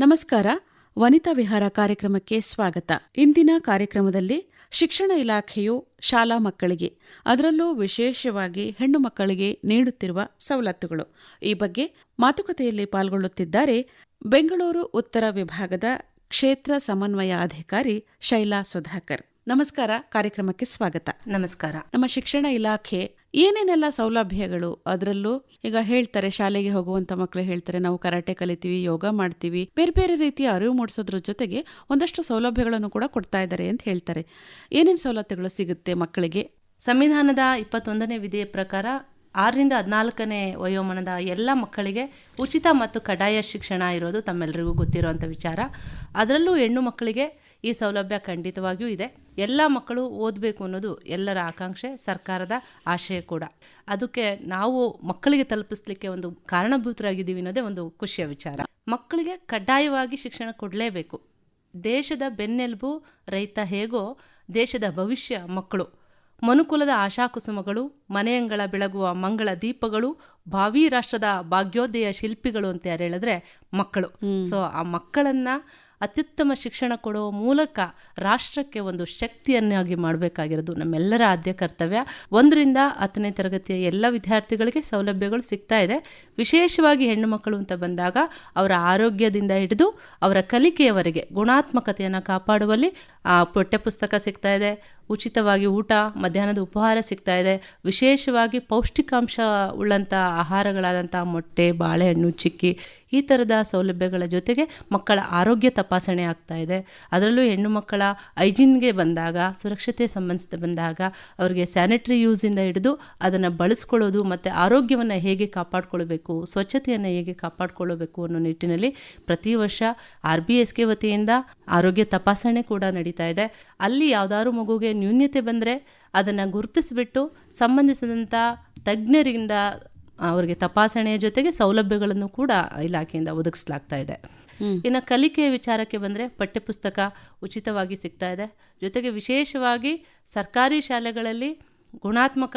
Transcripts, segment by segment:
ನಮಸ್ಕಾರ. ವನಿತಾ ವಿಹಾರ ಕಾರ್ಯಕ್ರಮಕ್ಕೆ ಸ್ವಾಗತ. ಇಂದಿನ ಕಾರ್ಯಕ್ರಮದಲ್ಲಿ ಶಿಕ್ಷಣ ಇಲಾಖೆಯು ಶಾಲಾ ಮಕ್ಕಳಿಗೆ ಅದರಲ್ಲೂ ವಿಶೇಷವಾಗಿ ಹೆಣ್ಣು ಮಕ್ಕಳಿಗೆ ನೀಡುತ್ತಿರುವ ಸವಲತ್ತುಗಳು. ಈ ಬಗ್ಗೆ ಮಾತುಕತೆಯಲ್ಲಿ ಪಾಲ್ಗೊಳ್ಳುತ್ತಿದ್ದಾರೆ ಬೆಂಗಳೂರು ಉತ್ತರ ವಿಭಾಗದ ಕ್ಷೇತ್ರ ಸಮನ್ವಯ ಅಧಿಕಾರಿ ಶೈಲಾ ಸುಧಾಕರ್. ನಮಸ್ಕಾರ ಕಾರ್ಯಕ್ರಮಕ್ಕೆ ಸ್ವಾಗತ. ನಮಸ್ಕಾರ. ನಮ್ಮ ಶಿಕ್ಷಣ ಇಲಾಖೆ ಏನೇನೆಲ್ಲ ಸೌಲಭ್ಯಗಳು ಅದರಲ್ಲೂ ಈಗ ಹೇಳ್ತಾರೆ, ಶಾಲೆಗೆ ಹೋಗುವಂತ ಮಕ್ಕಳು ಹೇಳ್ತಾರೆ, ನಾವು ಕರಾಟೆ ಕಲಿತೀವಿ, ಯೋಗ ಮಾಡ್ತೀವಿ, ಬೇರೆ ಬೇರೆ ರೀತಿಯ ಅರಿವು ಮೂಡಿಸೋದ್ರ ಜೊತೆಗೆ ಒಂದಷ್ಟು ಸೌಲಭ್ಯಗಳನ್ನು ಕೂಡ ಕೊಡ್ತಾ ಇದ್ದಾರೆ ಅಂತ ಹೇಳ್ತಾರೆ. ಏನೇನು ಸೌಲಭ್ಯಗಳು ಸಿಗುತ್ತೆ ಮಕ್ಕಳಿಗೆ? ಸಂವಿಧಾನದ ಇಪ್ಪತ್ತೊಂದನೇ ವಿಧಿಯ ಪ್ರಕಾರ ಆರರಿಂದ ಹದಿನಾಲ್ಕನೇ ವಯೋಮಾನದ ಎಲ್ಲ ಮಕ್ಕಳಿಗೆ ಉಚಿತ ಮತ್ತು ಕಡ್ಡಾಯ ಶಿಕ್ಷಣ ಇರೋದು ತಮ್ಮೆಲ್ಲರಿಗೂ ಗೊತ್ತಿರುವಂಥ ವಿಚಾರ. ಅದರಲ್ಲೂ ಹೆಣ್ಣು ಮಕ್ಕಳಿಗೆ ಈ ಸೌಲಭ್ಯ ಖಂಡಿತವಾಗಿಯೂ ಇದೆ. ಎಲ್ಲ ಮಕ್ಕಳು ಓದಬೇಕು ಅನ್ನೋದು ಎಲ್ಲರ ಆಕಾಂಕ್ಷೆ ಸರ್ಕಾರದ ಆಶಯ ಕೂಡ. ಅದಕ್ಕೆ ನಾವು ಮಕ್ಕಳಿಗೆ ತಲುಪಿಸ್ಲಿಕ್ಕೆ ಒಂದು ಕಾರಣಭೂತರಾಗಿದ್ದೀವಿ ಅನ್ನೋದೇ ಒಂದು ಖುಷಿಯ ವಿಚಾರ. ಮಕ್ಕಳಿಗೆ ಕಡ್ಡಾಯವಾಗಿ ಶಿಕ್ಷಣ ಕೊಡಲೇಬೇಕು. ದೇಶದ ಬೆನ್ನೆಲುಬು ರೈತ ಹೇಗೋ ದೇಶದ ಭವಿಷ್ಯ ಮಕ್ಕಳು. ಮನುಕುಲದ ಆಶಾಕುಸುಮಗಳು ಮನೆಯಂಗಳ ಬೆಳಗುವ ಮಂಗಳ ದೀಪಗಳು ಭಾವಿ ರಾಷ್ಟ್ರದ ಭಾಗ್ಯೋದಯ ಶಿಲ್ಪಿಗಳು ಅಂತ ಯಾರು ಹೇಳಿದ್ರೆ ಮಕ್ಕಳು. ಸೊ ಆ ಮಕ್ಕಳನ್ನ ಅತ್ಯುತ್ತಮ ಶಿಕ್ಷಣ ಕೊಡುವ ಮೂಲಕ ರಾಷ್ಟ್ರಕ್ಕೆ ಒಂದು ಶಕ್ತಿಯನ್ನಾಗಿ ಮಾಡಬೇಕಾಗಿರೋದು ನಮ್ಮೆಲ್ಲರ ಆದ್ಯ ಕರ್ತವ್ಯ. ಒಂದರಿಂದ ಹತ್ತನೇ ತರಗತಿಯ ಎಲ್ಲ ವಿದ್ಯಾರ್ಥಿಗಳಿಗೆ ಸೌಲಭ್ಯಗಳು ಸಿಗ್ತಾ ಇದೆ. ವಿಶೇಷವಾಗಿ ಹೆಣ್ಣು ಮಕ್ಕಳು ಅಂತ ಬಂದಾಗ ಅವರ ಆರೋಗ್ಯದಿಂದ ಹಿಡಿದು ಅವರ ಕಲಿಕೆಯವರೆಗೆ ಗುಣಾತ್ಮಕತೆಯನ್ನು ಕಾಪಾಡುವಲ್ಲಿ ಆ ಪಠ್ಯಪುಸ್ತಕ ಸಿಗ್ತಾ ಇದೆ. ಉಚಿತವಾಗಿ ಊಟ, ಮಧ್ಯಾಹ್ನದ ಉಪಹಾರ ಸಿಗ್ತಾ ಇದೆ. ವಿಶೇಷವಾಗಿ ಪೌಷ್ಟಿಕಾಂಶ ಉಳ್ಳಂಥ ಆಹಾರಗಳಾದಂಥ ಮೊಟ್ಟೆ, ಬಾಳೆಹಣ್ಣು, ಚಿಕ್ಕಿ ಈ ಥರದ ಸೌಲಭ್ಯಗಳ ಜೊತೆಗೆ ಮಕ್ಕಳ ಆರೋಗ್ಯ ತಪಾಸಣೆ ಆಗ್ತಾ ಇದೆ. ಅದರಲ್ಲೂ ಹೆಣ್ಣು ಮಕ್ಕಳ ಐಜಿನ್ಗೆ ಬಂದಾಗ, ಸುರಕ್ಷತೆ ಸಂಬಂಧಿಸಿದ ಬಂದಾಗ ಅವರಿಗೆ ಸ್ಯಾನಿಟರಿ ಯೂಸಿಂದ ಹಿಡಿದು ಅದನ್ನು ಬಳಸ್ಕೊಳ್ಳೋದು ಮತ್ತು ಆರೋಗ್ಯವನ್ನು ಹೇಗೆ ಕಾಪಾಡಿಕೊಳ್ಬೇಕು, ಸ್ವಚ್ಛತೆಯನ್ನು ಹೇಗೆ ಕಾಪಾಡಿಕೊಳ್ಳಬೇಕು ಅನ್ನೋ ನಿಟ್ಟಿನಲ್ಲಿ ಪ್ರತಿ ವರ್ಷ ಆರ್ ಬಿ ಎಸ್ಗೆ ವತಿಯಿಂದ ಆರೋಗ್ಯ ತಪಾಸಣೆ ಕೂಡ ನಡೀತಾ ಇದೆ. ಅಲ್ಲಿ ಯಾವ್ದಾದ್ರು ಮಗುಗೆ ನ್ಯೂನ್ಯತೆ ಬಂದರೆ ಅದನ್ನು ಗುರುತಿಸಿಬಿಟ್ಟು ಸಂಬಂಧಿಸಿದಂಥ ತಜ್ಞರಿಂದ ಅವರಿಗೆ ತಪಾಸಣೆಯ ಜೊತೆಗೆ ಸೌಲಭ್ಯಗಳನ್ನು ಕೂಡ ಇಲಾಖೆಯಿಂದ ಒದಗಿಸಲಾಗ್ತಾ ಇದೆ. ಇನ್ನು ಕಲಿಕೆಯ ವಿಚಾರಕ್ಕೆ ಬಂದರೆ ಪಠ್ಯಪುಸ್ತಕ ಉಚಿತವಾಗಿ ಸಿಗ್ತಾ ಇದೆ. ಜೊತೆಗೆ ವಿಶೇಷವಾಗಿ ಸರ್ಕಾರಿ ಶಾಲೆಗಳಲ್ಲಿ ಗುಣಾತ್ಮಕ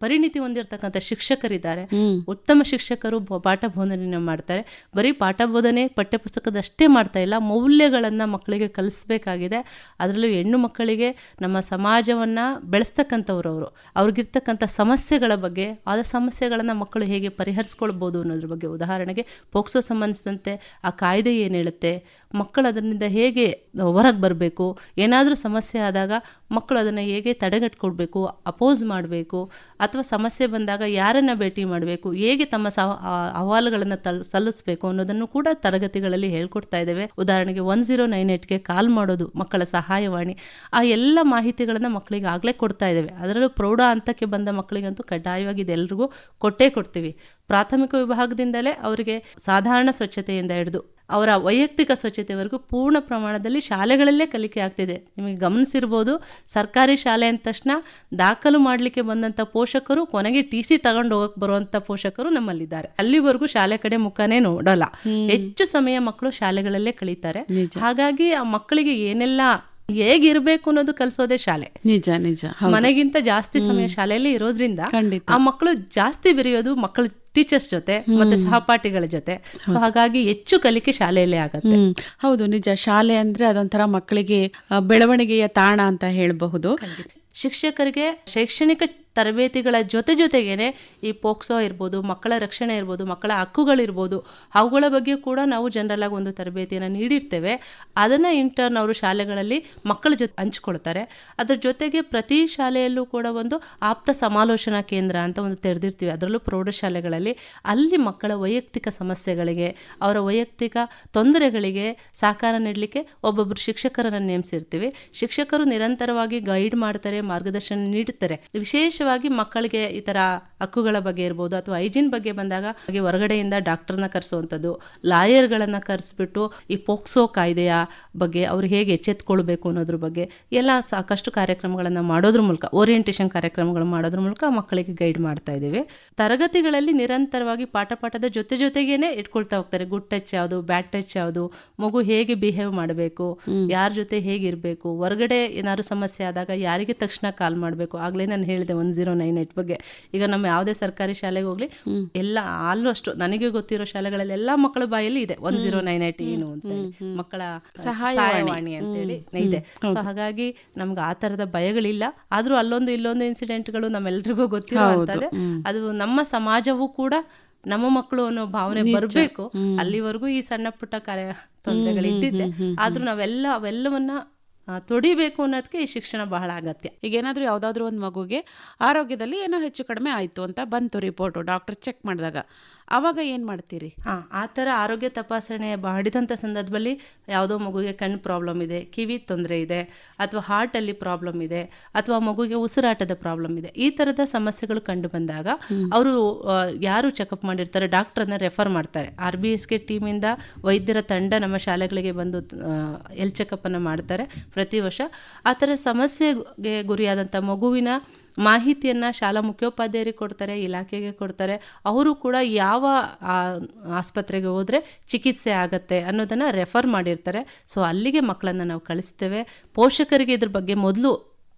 ಪರಿಣಿತಿ ಹೊಂದಿರತಕ್ಕಂಥ ಶಿಕ್ಷಕರಿದ್ದಾರೆ. ಉತ್ತಮ ಶಿಕ್ಷಕರು ಬ- ಪಾಠ ಬೋಧನೆಯನ್ನು ಮಾಡ್ತಾರೆ. ಬರೀ ಪಾಠ ಬೋಧನೆ ಪಠ್ಯಪುಸ್ತಕದಷ್ಟೇ ಮಾಡ್ತಾ ಇಲ್ಲ ಮೌಲ್ಯಗಳನ್ನು ಮಕ್ಕಳಿಗೆ ಕಲಿಸ್ಬೇಕಾಗಿದೆ. ಅದರಲ್ಲೂ ಹೆಣ್ಣು ಮಕ್ಕಳಿಗೆ ನಮ್ಮ ಸಮಾಜವನ್ನು ಬೆಳೆಸ್ತಕ್ಕಂಥವ್ರು ಅವರು. ಅವ್ರಿಗಿರ್ತಕ್ಕಂಥ ಸಮಸ್ಯೆಗಳ ಬಗ್ಗೆ ಆದ ಸಮಸ್ಯೆಗಳನ್ನು ಮಕ್ಕಳು ಹೇಗೆ ಪರಿಹರಿಸ್ಕೊಳ್ಬೋದು ಅನ್ನೋದ್ರ ಬಗ್ಗೆ ಉದಾಹರಣೆಗೆ ಪೋಕ್ಸೋ ಸಂಬಂಧಿಸಿದಂತೆ ಆ ಕಾಯ್ದೆ ಏನು ಹೇಳುತ್ತೆ? ಮಕ್ಕಳು ಅದರಿಂದ ಹೇಗೆ ಹೊರಗೆ ಬರಬೇಕು, ಏನಾದರೂ ಸಮಸ್ಯೆ ಆದಾಗ ಮಕ್ಕಳು ಅದನ್ನು ಹೇಗೆ ತಡೆಗಟ್ಕೊಡ್ಬೇಕು, ಅಪೋಸ್ ಮಾಡಬೇಕು, ಅಥವಾ ಸಮಸ್ಯೆ ಬಂದಾಗ ಯಾರನ್ನು ಭೇಟಿ ಮಾಡಬೇಕು, ಹೇಗೆ ತಮ್ಮ ಸಹ ತಲ್, ಸಲ್ಲಿಸಬೇಕು ಅನ್ನೋದನ್ನು ಕೂಡ ತರಗತಿಗಳಲ್ಲಿ ಹೇಳ್ಕೊಡ್ತಾ ಇದ್ದೇವೆ. ಉದಾಹರಣೆಗೆ ಒನ್ ಜೀರೋ ನೈನ್ ಏಟ್ಗೆ ಕಾಲ್ ಮಾಡೋದು ಮಕ್ಕಳ ಸಹಾಯವಾಣಿ. ಆ ಎಲ್ಲ ಮಾಹಿತಿಗಳನ್ನು ಮಕ್ಕಳಿಗೆ ಆಗಲೇ ಕೊಡ್ತಾ ಇದ್ದೇವೆ. ಅದರಲ್ಲೂ ಪ್ರೌಢ ಹಂತಕ್ಕೆ ಬಂದ ಮಕ್ಕಳಿಗಂತೂ ಕಡ್ಡಾಯವಾಗಿ ಇದೆಲ್ಲರಿಗೂ ಕೊಟ್ಟೇ ಕೊಡ್ತೀವಿ. ಪ್ರಾಥಮಿಕ ವಿಭಾಗದಿಂದಲೇ ಅವರಿಗೆ ಸಾಧಾರಣ ಸ್ವಚ್ಛತೆಯಿಂದ ಹಿಡಿದು ಅವರ ವೈಯಕ್ತಿಕ ಸ್ವಚ್ಛತೆವರೆಗೂ ಪೂರ್ಣ ಪ್ರಮಾಣದಲ್ಲಿ ಶಾಲೆಗಳಲ್ಲೇ ಕಲಿಕೆ ಆಗ್ತಿದೆ. ನಿಮಗೆ ಗಮನಿಸಿರ್ಬೋದು ಸರ್ಕಾರಿ ಶಾಲೆ ಅಂದ ತಕ್ಷಣ ದಾಖಲು ಮಾಡಲಿಕ್ಕೆ ಬಂದಂಥ ಪೋಷಕರು ಕೊನೆಗೆ ಟಿ ಸಿ ತಗೊಂಡು ಹೋಗಕ್ಕೆ ಬರುವಂಥ ಪೋಷಕರು ನಮ್ಮಲ್ಲಿದ್ದಾರೆ. ಅಲ್ಲಿವರೆಗೂ ಶಾಲೆ ಕಡೆ ಮುಖನೇ ನೋಡಲ್ಲ. ಹೆಚ್ಚು ಸಮಯ ಮಕ್ಕಳು ಶಾಲೆಗಳಲ್ಲೇ ಕಳೀತಾರೆ. ಹಾಗಾಗಿ ಆ ಮಕ್ಕಳಿಗೆ ಏನೆಲ್ಲ ಹೇಗಿರ್ಬೇಕು ಅನ್ನೋದು ಕಲಿಸೋದೇ ಶಾಲೆ. ನಿಜ ನಿಜ. ಮನೆಗಿಂತ ಜಾಸ್ತಿ ಸಮಯ ಶಾಲೆಯಲ್ಲಿ ಇರೋದ್ರಿಂದ ಖಂಡಿತ. ಆ ಮಕ್ಕಳು ಜಾಸ್ತಿ ಬೆರೆಯೋದು ಮಕ್ಕಳು ಟೀಚರ್ಸ್ ಜೊತೆ ಮತ್ತೆ ಸಹಪಾಠಿಗಳ ಜೊತೆ. ಸೊ ಹಾಗಾಗಿ ಹೆಚ್ಚು ಕಲಿಕೆ ಶಾಲೆಯಲ್ಲೇ ಆಗತ್ತೆ. ಹೌದು ನಿಜ. ಶಾಲೆ ಅಂದ್ರೆ ಅದೊಂಥರ ಮಕ್ಕಳಿಗೆ ಬೆಳವಣಿಗೆಯ ತಾಣ ಅಂತ ಹೇಳಬಹುದು. ಶಿಕ್ಷಕರಿಗೆ ಶೈಕ್ಷಣಿಕ ತರಬೇತಿಗಳ ಜೊತೆ ಜೊತೆಗೇನೆ ಈ ಪೋಕ್ಸೋ ಇರ್ಬೋದು, ಮಕ್ಕಳ ರಕ್ಷಣೆ ಇರ್ಬೋದು, ಮಕ್ಕಳ ಹಕ್ಕುಗಳಿರ್ಬೋದು, ಅವುಗಳ ಬಗ್ಗೆ ಕೂಡ ನಾವು ಜನರಲ್ ಆಗಿ ಒಂದು ತರಬೇತಿಯನ್ನು ನೀಡಿರ್ತೇವೆ. ಅದನ್ನು ಇಂಟರ್ನ್ ಅವರು ಶಾಲೆಗಳಲ್ಲಿ ಮಕ್ಕಳ ಜೊತೆ ಹಂಚ್ಕೊಳ್ತಾರೆ. ಅದರ ಜೊತೆಗೆ ಪ್ರತಿ ಶಾಲೆಯಲ್ಲೂ ಕೂಡ ಒಂದು ಆಪ್ತ ಸಮಾಲೋಚನಾ ಕೇಂದ್ರ ಅಂತ ಒಂದು ತೆರೆದಿರ್ತೀವಿ. ಅದರಲ್ಲೂ ಪ್ರೌಢಶಾಲೆಗಳಲ್ಲಿ ಅಲ್ಲಿ ಮಕ್ಕಳ ವೈಯಕ್ತಿಕ ಸಮಸ್ಯೆಗಳಿಗೆ, ಅವರ ವೈಯಕ್ತಿಕ ತೊಂದರೆಗಳಿಗೆ ಸಹಕಾರ ನೀಡಲಿಕ್ಕೆ ಒಬ್ಬೊಬ್ಬರು ಶಿಕ್ಷಕರನ್ನು ನೇಮಿಸಿರ್ತೀವಿ. ಶಿಕ್ಷಕರು ನಿರಂತರವಾಗಿ ಗೈಡ್ ಮಾಡ್ತಾರೆ, ಮಾರ್ಗದರ್ಶನ ನೀಡುತ್ತಾರೆ ವಿಶೇಷವಾಗಿ ಮಕ್ಕಳಿಗೆ ಈ ಥರ ಹಕ್ಕುಗಳ ಬಗ್ಗೆ ಇರ್ಬೋದು ಅಥವಾ ಹೈಜೀನ್ ಬಗ್ಗೆ ಬಂದಾಗ ಹಾಗೆ ಹೊರಗಡೆಯಿಂದ ಡಾಕ್ಟರ್ನ ಕರೆಸುವಂಥದ್ದು ಲಾಯರ್ಗಳನ್ನು ಕರೆಸ್ಬಿಟ್ಟು ಈ ಪೋಕ್ಸೋ ಕಾಯ್ದೆಯ ಬಗ್ಗೆ ಅವ್ರು ಹೇಗೆ ಎಚ್ಚೆತ್ಕೊಳ್ಬೇಕು ಅನ್ನೋದ್ರ ಬಗ್ಗೆ ಎಲ್ಲ ಸಾಕಷ್ಟು ಕಾರ್ಯಕ್ರಮಗಳನ್ನು ಮಾಡೋದ್ರ ಮೂಲಕ ಓರಿಯೆಂಟೇಷನ್ ಕಾರ್ಯಕ್ರಮಗಳು ಮಾಡೋದ್ರ ಮೂಲಕ ಮಕ್ಕಳಿಗೆ ಗೈಡ್ ಮಾಡ್ತಾ ಇದ್ದೀವಿ. ತರಗತಿಗಳಲ್ಲಿ ನಿರಂತರವಾಗಿ ಪಾಠ ಪಾಠದ ಜೊತೆ ಜೊತೆಗೇನೆ ಇಟ್ಕೊಳ್ತಾ ಹೋಗ್ತಾರೆ. ಗುಡ್ ಟಚ್ ಯಾವುದು ಬ್ಯಾಡ್ ಟಚ್ ಯಾವುದು ಮಗು ಹೇಗೆ ಬಿಹೇವ್ ಮಾಡಬೇಕು ಯಾರ ಜೊತೆ ಹೇಗಿರಬೇಕು ಹೊರಗಡೆ ಏನಾದ್ರು ಸಮಸ್ಯೆ ಆದಾಗ ಯಾರಿಗೆ ತಕ್ಷಣ ಕಾಲ್ ಮಾಡಬೇಕು ಆಗಲೇ ನಾನು ಹೇಳಿದೆ one one zero nine eight ಬಗ್ಗೆ. ಈಗ ನಮ್ಮ ಯಾವುದೇ ಸರ್ಕಾರಿ ಶಾಲೆಗೆ ಹೋಗ್ಲಿ ಎಲ್ಲ ಆಲ್ಮೋಸ್ಟ್ ನನಗೆ ಗೊತ್ತಿರೋ ಶಾಲೆಗಳಲ್ಲಿ ಎಲ್ಲಾ ಮಕ್ಕಳ ಬಾಯಲ್ಲಿ ಇದೆ. ಒನ್ ಜೀರೋ ನೈನ್ ಏಟ್ ಏನು ಅಂತ ಹೇಳಿ ಮಕ್ಕಳ ಸಹಾಯವಾಣಿ. ಅಂತೇಳಿ ಇದೆ. ಸೊ ಹಾಗಾಗಿ ನಮ್ಗೆ ಆ ತರದ ಭಯಗಳಿಲ್ಲ. ಆದ್ರೂ ಅಲ್ಲೊಂದು ಇಲ್ಲೊಂದು ಇನ್ಸಿಡೆಂಟ್ಗಳು ನಮ್ಮೆಲ್ರಿಗೂ ಗೊತ್ತಿರೋ ಅಂತದೆ ಅದು ನಮ್ಮ ಸಮಾಜವು ಕೂಡ ನಮ್ಮ ಮಕ್ಕಳು ಅನ್ನೋ ಭಾವನೆ ಬರಬೇಕು. ಅಲ್ಲಿವರೆಗೂ ಈ ಸಣ್ಣ ಪುಟ್ಟ ಕಾರ್ಯ ತೊಂದರೆಗಳು ಇದ್ದಿದ್ದೆ ಆದ್ರೂ ನಾವೆಲ್ಲ ಅವೆಲ್ಲವನ್ನ ತೊಡಿಬೇಕು ಅನ್ನೋದಕ್ಕೆ ಈ ಶಿಕ್ಷಣ ಬಹಳ ಅಗತ್ಯ. ಈಗ ಏನಾದರೂ ಯಾವುದಾದ್ರೂ ಒಂದು ಮಗುಗೆ ಆರೋಗ್ಯದಲ್ಲಿ ಏನೋ ಹೆಚ್ಚು ಕಡಿಮೆ ಆಯಿತು ಅಂತ ಬಂತು ರಿಪೋರ್ಟು ಡಾಕ್ಟರ್ ಚೆಕ್ ಮಾಡಿದಾಗ. ಆವಾಗ ಏನು ಮಾಡ್ತೀರಿ? ಹಾಂ ಆ ಥರ ಆರೋಗ್ಯ ತಪಾಸಣೆ ಮಾಡಿದಂಥ ಸಂದರ್ಭದಲ್ಲಿ ಯಾವುದೋ ಮಗುಗೆ ಕಣ್ಣು ಪ್ರಾಬ್ಲಮ್ ಇದೆ ಕಿವಿ ತೊಂದರೆ ಇದೆ ಅಥವಾ ಹಾರ್ಟಲ್ಲಿ ಪ್ರಾಬ್ಲಮ್ ಇದೆ ಅಥವಾ ಮಗುಗೆ ಉಸಿರಾಟದ ಪ್ರಾಬ್ಲಮ್ ಇದೆ ಈ ಥರದ ಸಮಸ್ಯೆಗಳು ಕಂಡು ಬಂದಾಗ ಅವರು ಯಾರು ಚೆಕಪ್ ಮಾಡಿರ್ತಾರೆ? ಡಾಕ್ಟ್ರನ್ನ ರೆಫರ್ ಮಾಡ್ತಾರೆ. ಆರ್ ಬಿ ಎಸ್ಗೆ ಟೀಮಿಂದ ವೈದ್ಯರ ತಂಡ ನಮ್ಮ ಶಾಲೆಗಳಿಗೆ ಬಂದು ಎಲ್ ಚೆಕಪ್ಪನ್ನು ಮಾಡ್ತಾರೆ ಪ್ರತಿ ವರ್ಷ. ಆ ಥರ ಸಮಸ್ಯೆಗೆ ಗುರಿಯಾದಂಥ ಮಗುವಿನ ಮಾಹಿತಿಯನ್ನು ಶಾಲಾ ಮುಖ್ಯೋಪಾಧ್ಯಾಯರಿಗೆ ಕೊಡ್ತಾರೆ ಇಲಾಖೆಗೆ ಕೊಡ್ತಾರೆ. ಅವರು ಕೂಡ ಯಾವ ಆಸ್ಪತ್ರೆಗೆ ಹೋದರೆ ಚಿಕಿತ್ಸೆ ಆಗತ್ತೆ ಅನ್ನೋದನ್ನು ರೆಫರ್ ಮಾಡಿರ್ತಾರೆ. ಸೊ ಅಲ್ಲಿಗೆ ಮಕ್ಕಳನ್ನು ನಾವು ಕಳಿಸ್ತೇವೆ. ಪೋಷಕರಿಗೆ ಇದ್ರ ಬಗ್ಗೆ ಮೊದಲು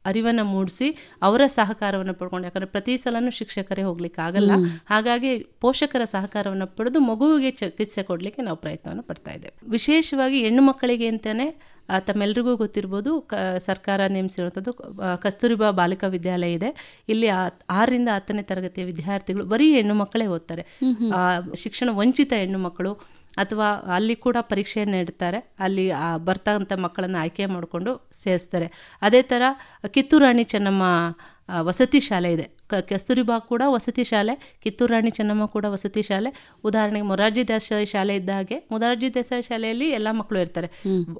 ಅರಿವನ್ನು ಮೂಡಿಸಿ ಅವರ ಸಹಕಾರವನ್ನು ಪಡ್ಕೊಂಡು ಯಾಕಂದರೆ ಪ್ರತಿ ಸಲನೂ ಶಿಕ್ಷಕರೇ ಹೋಗ್ಲಿಕ್ಕೆ ಆಗಲ್ಲ. ಹಾಗಾಗಿ ಪೋಷಕರ ಸಹಕಾರವನ್ನು ಪಡೆದು ಮಗುವಿಗೆ ಚಿಕಿತ್ಸೆ ಕೊಡಲಿಕ್ಕೆ ನಾವು ಪ್ರಯತ್ನವನ್ನು ಪಡ್ತಾ ಇದ್ದೇವೆ. ವಿಶೇಷವಾಗಿ ಹೆಣ್ಣು ಮಕ್ಕಳಿಗೆ ಅಂತಾನೆ ಆ, ತಮ್ಮೆಲ್ರಿಗೂ ಗೊತ್ತಿರ್ಬೋದು ಕ ಸರ್ಕಾರ ನೇಮಿಸಿರುವಂಥದ್ದು ಕಸ್ತೂರಿಬಾ ಬಾಲಿಕಾ ವಿದ್ಯಾಲಯ ಇದೆ. ಇಲ್ಲಿ ಆರರಿಂದ ಹತ್ತನೇ ತರಗತಿಯ ವಿದ್ಯಾರ್ಥಿಗಳು ಬರೀ ಹೆಣ್ಣು ಮಕ್ಕಳೇ ಓದ್ತಾರೆ. ಆ, ಶಿಕ್ಷಣ ವಂಚಿತ ಹೆಣ್ಣು ಮಕ್ಕಳು ಅಥವಾ ಅಲ್ಲಿ ಕೂಡ ಪರೀಕ್ಷೆಯನ್ನು ಇಡ್ತಾರೆ ಅಲ್ಲಿ ಬರ್ತಕ್ಕಂಥ ಮಕ್ಕಳನ್ನು ಆಯ್ಕೆ ಮಾಡಿಕೊಂಡು ಸೇರಿಸ್ತಾರೆ. ಅದೇ ಥರ ಕಿತ್ತೂರು ರಾಣಿ ಚೆನ್ನಮ್ಮ ವಸತಿ ಶಾಲೆ ಇದೆ. ಕ ಕಸ್ತೂರಿಬಾ ಕೂಡ ವಸತಿ ಶಾಲೆ ಕಿತ್ತೂರು ರಾಣಿ ಚೆನ್ನಮ್ಮ ಕೂಡ ವಸತಿ ಶಾಲೆ. ಉದಾಹರಣೆಗೆ ಮೊರಾರ್ಜಿ ದೇಸಾಯಿ ಶಾಲೆ ಇದ್ದ ಹಾಗೆ ಮೊರಾರ್ಜಿ ದೇಸಾಯಿ ಶಾಲೆಯಲ್ಲಿ ಎಲ್ಲ ಮಕ್ಕಳು ಇರ್ತಾರೆ.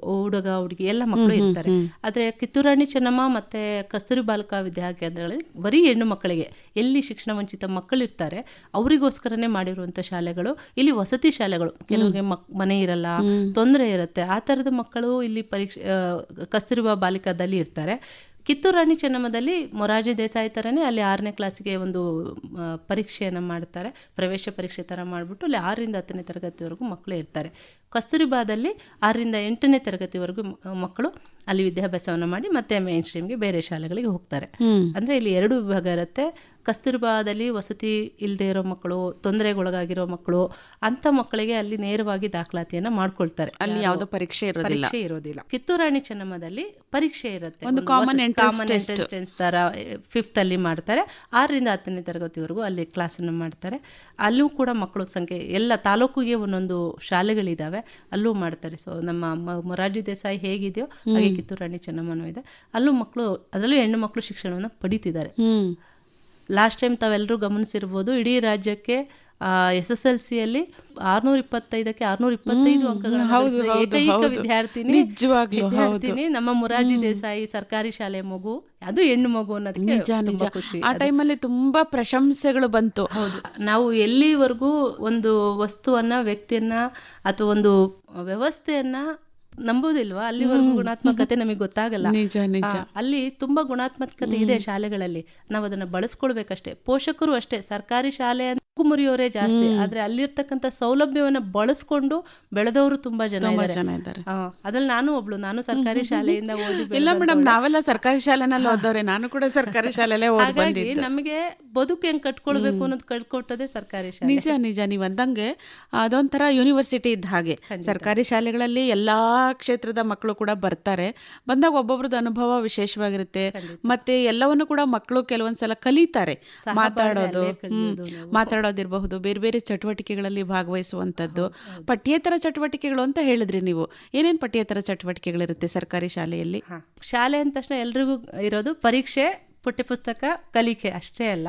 ಹುಡುಗ ಹುಡುಗಿ ಎಲ್ಲ ಮಕ್ಕಳು ಇರ್ತಾರೆ. ಆದರೆ ಕಿತ್ತೂರು ರಾಣಿ ಚೆನ್ನಮ್ಮ ಮತ್ತೆ ಕಸ್ತೂರಿ ಬಾಲಿಕಾ ವಿದ್ಯಾಕೇಂದ್ರಗಳಲ್ಲಿ ಬರೀ ಹೆಣ್ಣು ಮಕ್ಕಳಿಗೆ ಎಲ್ಲಿ ಶಿಕ್ಷಣ ವಂಚಿತ ಮಕ್ಕಳು ಇರ್ತಾರೆ ಅವರಿಗೋಸ್ಕರನೇ ಮಾಡಿರುವಂಥ ಶಾಲೆಗಳು ಇಲ್ಲಿ ವಸತಿ ಶಾಲೆಗಳು. ಕೆಲವರಿಗೆ ಮಕ್ ಮನೆ ಇರಲ್ಲ ತೊಂದರೆ ಇರುತ್ತೆ. ಆ ಥರದ ಮಕ್ಕಳು ಇಲ್ಲಿ ಪರೀಕ್ಷೆ ಕಸ್ತೂರಿ ಕಸ್ತೂರಿಬಾ ಬಾಲಿಕಾದಲ್ಲಿ ಇರ್ತಾರೆ. ಕಿತ್ತೂರು ರಾಣಿ ಚೆನ್ನಮ್ಮದಲ್ಲಿ ಮೊರಾರ್ಜಿ ದೇಸಾಯಿ ಥರನೇ ಅಲ್ಲಿ ಆರನೇ ಕ್ಲಾಸಿಗೆ ಒಂದು ಪರೀಕ್ಷೆಯನ್ನು ಮಾಡ್ತಾರೆ. ಪ್ರವೇಶ ಪರೀಕ್ಷೆ ಥರ ಮಾಡಿಬಿಟ್ಟು ಅಲ್ಲಿ ಆರರಿಂದ ಹತ್ತನೇ ತರಗತಿವರೆಗೂ ಮಕ್ಕಳು ಇರ್ತಾರೆ. ಕಸ್ತೂರಿಬಾದಲ್ಲಿ ಆರರಿಂದ ಎಂಟನೇ ತರಗತಿವರೆಗೂ ಮಕ್ಕಳು ಅಲ್ಲಿ ವಿದ್ಯಾಭ್ಯಾಸವನ್ನು ಮಾಡಿ ಮತ್ತೆ ಮೇನ್ ಸ್ಟ್ರೀಮ್ಗೆ ಬೇರೆ ಶಾಲೆಗಳಿಗೆ ಹೋಗ್ತಾರೆ. ಅಂದರೆ ಇಲ್ಲಿ ಎರಡು ವಿಭಾಗ ಇರುತ್ತೆ. ಕಸ್ತೂರ್ಬಾದಲ್ಲಿ ವಸತಿ ಇಲ್ಲದೆ ಇರೋ ಮಕ್ಕಳು ತೊಂದರೆಗೊಳಗಾಗಿರೋ ಮಕ್ಕಳು ಅಂಥ ಮಕ್ಕಳಿಗೆ ಅಲ್ಲಿ ನೇರವಾಗಿ ದಾಖಲಾತಿಯನ್ನು ಮಾಡ್ಕೊಳ್ತಾರೆ. ಅಲ್ಲಿ ಯಾವುದೋ ಪರೀಕ್ಷೆ ಇರೋದಿಲ್ಲ. ಇರೋದಿಲ್ಲ. ಕಿತ್ತೂರಾಣಿ ಚೆನ್ನಮ್ಮದಲ್ಲಿ ಪರೀಕ್ಷೆ ಇರುತ್ತೆ. ಒಂದು ಕಾಮನ್ ಎಂಟ್ರೆನ್ಸ್ ತರ ಫಿಫ್ತ್ ಅಲ್ಲಿ ಮಾಡ್ತಾರೆ. ಆರರಿಂದ ಹತ್ತನೇ ತರಗತಿವರೆಗೂ ಅಲ್ಲಿ ಕ್ಲಾಸನ್ನು ಮಾಡ್ತಾರೆ. ಅಲ್ಲೂ ಕೂಡ ಮಕ್ಕಳ ಸಂಖ್ಯೆ ಎಲ್ಲ ತಾಲೂಕಿಗೆ ಒಂದೊಂದು ಶಾಲೆಗಳಿದ್ದಾವೆ ಅಲ್ಲೂ ಮಾಡ್ತಾರೆ. ಸೊ ನಮ್ಮ ಮೊರಾರ್ಜಿ ದೇಸಾಯಿ ಹೇಗಿದೆಯೋ ಹಾಗೆ ಕಿತ್ತೂರಾಣಿ ಚೆನ್ನಮ್ಮನೂ ಇದೆ. ಅಲ್ಲೂ ಮಕ್ಕಳು ಅದರಲ್ಲೂ ಹೆಣ್ಣು ಮಕ್ಕಳು ಶಿಕ್ಷಣವನ್ನು ಪಡಿತಿದ್ದಾರೆ. ಲಾಸ್ಟ್ ಟೈಮ್ ತಾವೆಲ್ಲರೂ ಗಮನಿಸಿರ್ಬೋದು ಇಡೀ ರಾಜ್ಯಕ್ಕೆ ಎಸ್ ಎಸ್ ಎಲ್ ಸಿಯಲ್ಲಿ ಆರ್ನೂರ ಇಪ್ಪತ್ತೈದಕ್ಕೆ ಆರ್ನೂರ ಇಪ್ಪತ್ತೈದು ಅಂಕಗಳನ್ನು ಏಕೈಕ ವಿದ್ಯಾರ್ಥಿನಿ. ವಿದ್ಯಾರ್ಥಿನಿ ನಮ್ಮ ಮುರಾರ್ಜಿ ದೇಸಾಯಿ ಸರ್ಕಾರಿ ಶಾಲೆ ಮಗು. ಅದು ಹೆಣ್ಣು ಮಗು ಅನ್ನೋದಕ್ಕೆ ಖುಷಿ. ಆ ಟೈಮಲ್ಲಿ ತುಂಬಾ ಪ್ರಶಂಸೆಗಳು ಬಂತು. ಹೌದು. ನಾವು ಎಲ್ಲಿವರೆಗೂ ಒಂದು ವಸ್ತುವನ್ನ ವ್ಯಕ್ತಿಯನ್ನ ಅಥವಾ ಒಂದು ವ್ಯವಸ್ಥೆಯನ್ನ ನಂಬೋದಿಲ್ವಾ? ಅಲ್ಲಿವರೆಗೂ ಗುಣಾತ್ಮಕತೆ ನಮಗೆ ಗೊತ್ತಾಗಲ್ಲ. ಅಲ್ಲಿ ತುಂಬಾ ಗುಣಾತ್ಮಕತೆ ಇದೆ ಶಾಲೆಗಳಲ್ಲಿ. ನಾವು ಅದನ್ನ ಬಳಸ್ಕೊಳ್ಬೇಕಷ್ಟೇ. ಪೋಷಕರು ಅಷ್ಟೇ. ಸರ್ಕಾರಿ ಶಾಲೆ ಅಂತ ಮುರಿಯೋರೇ ಜಾಸ್ತಿ. ಆದ್ರೆ ಅಲ್ಲಿರ್ತಕ್ಕಂಥ ಸೌಲಭ್ಯವನ್ನ ಬಳಸ್ಕೊಂಡು ಬೆಳೆದವರು ತುಂಬಾ ಜನ ಇದ್ದಾರೆ ಅದ್ರಲ್ಲಿ ನಾನು ಒಬ್ಳು. ನಾನು ಸರ್ಕಾರಿ ಶಾಲೆಯಿಂದ ಓದಿ ಇಲ್ಲ. ಮೇಡಮ್ ನಾವೆಲ್ಲ ಸರ್ಕಾರಿ ಶಾಲೆನಲ್ಲಿ ಹೋದವ್ರೆ ನಾನು ಕೂಡ ಸರ್ಕಾರಿ ಶಾಲೆಲ್ಲೇ ಓದ್ ಹಾಗಾಗಿ ನಮಗೆ ಬದುಕು ಹೆಂಗ್ ಕಟ್ಕೊಳ್ಬೇಕು ಅನ್ನೋದು ಕಳ್ಕೊಟ್ಟದೆ ಸರ್ಕಾರಿ ಶಾಲೆ. ನಿಜ ನಿಜ. ನೀವು ಅಂದಂಗೆ ಅದೊಂಥರ ಯೂನಿವರ್ಸಿಟಿ ಇದ್ದ ಹಾಗೆ. ಸರ್ಕಾರಿ ಶಾಲೆಗಳಲ್ಲಿ ಎಲ್ಲಾ ಕ್ಷೇತ್ರದ ಮಕ್ಕಳು ಕೂಡ ಬರ್ತಾರೆ. ಬಂದಾಗ ಒಬ್ಬೊಬ್ರದ್ದು ಅನುಭವ ವಿಶೇಷವಾಗಿರುತ್ತೆ. ಮತ್ತೆ ಎಲ್ಲವನ್ನು ಕೂಡ ಮಕ್ಕಳು ಕೆಲವೊಂದ್ಸಲ ಕಲಿತಾರೆ. ಮಾತಾಡೋದು ಹ್ಮ್. ಮಾತಾಡೋದಿರಬಹುದು ಬೇರೆ ಬೇರೆ ಚಟುವಟಿಕೆಗಳಲ್ಲಿ ಭಾಗವಹಿಸುವಂಥದ್ದು. ಪಠ್ಯೇತರ ಚಟುವಟಿಕೆಗಳು ಅಂತ ಹೇಳಿದ್ರಿ ನೀವು. ಏನೇನು ಪಠ್ಯೇತರ ಚಟುವಟಿಕೆಗಳಿರುತ್ತೆ ಸರ್ಕಾರಿ ಶಾಲೆಯಲ್ಲಿ? ಶಾಲೆ ಅಂದ ತಕ್ಷಣ ಎಲ್ರಿಗೂ ಇರೋದು ಪರೀಕ್ಷೆ ಪಠ್ಯಪುಸ್ತಕ ಕಲಿಕೆ ಅಷ್ಟೇ ಅಲ್ಲ.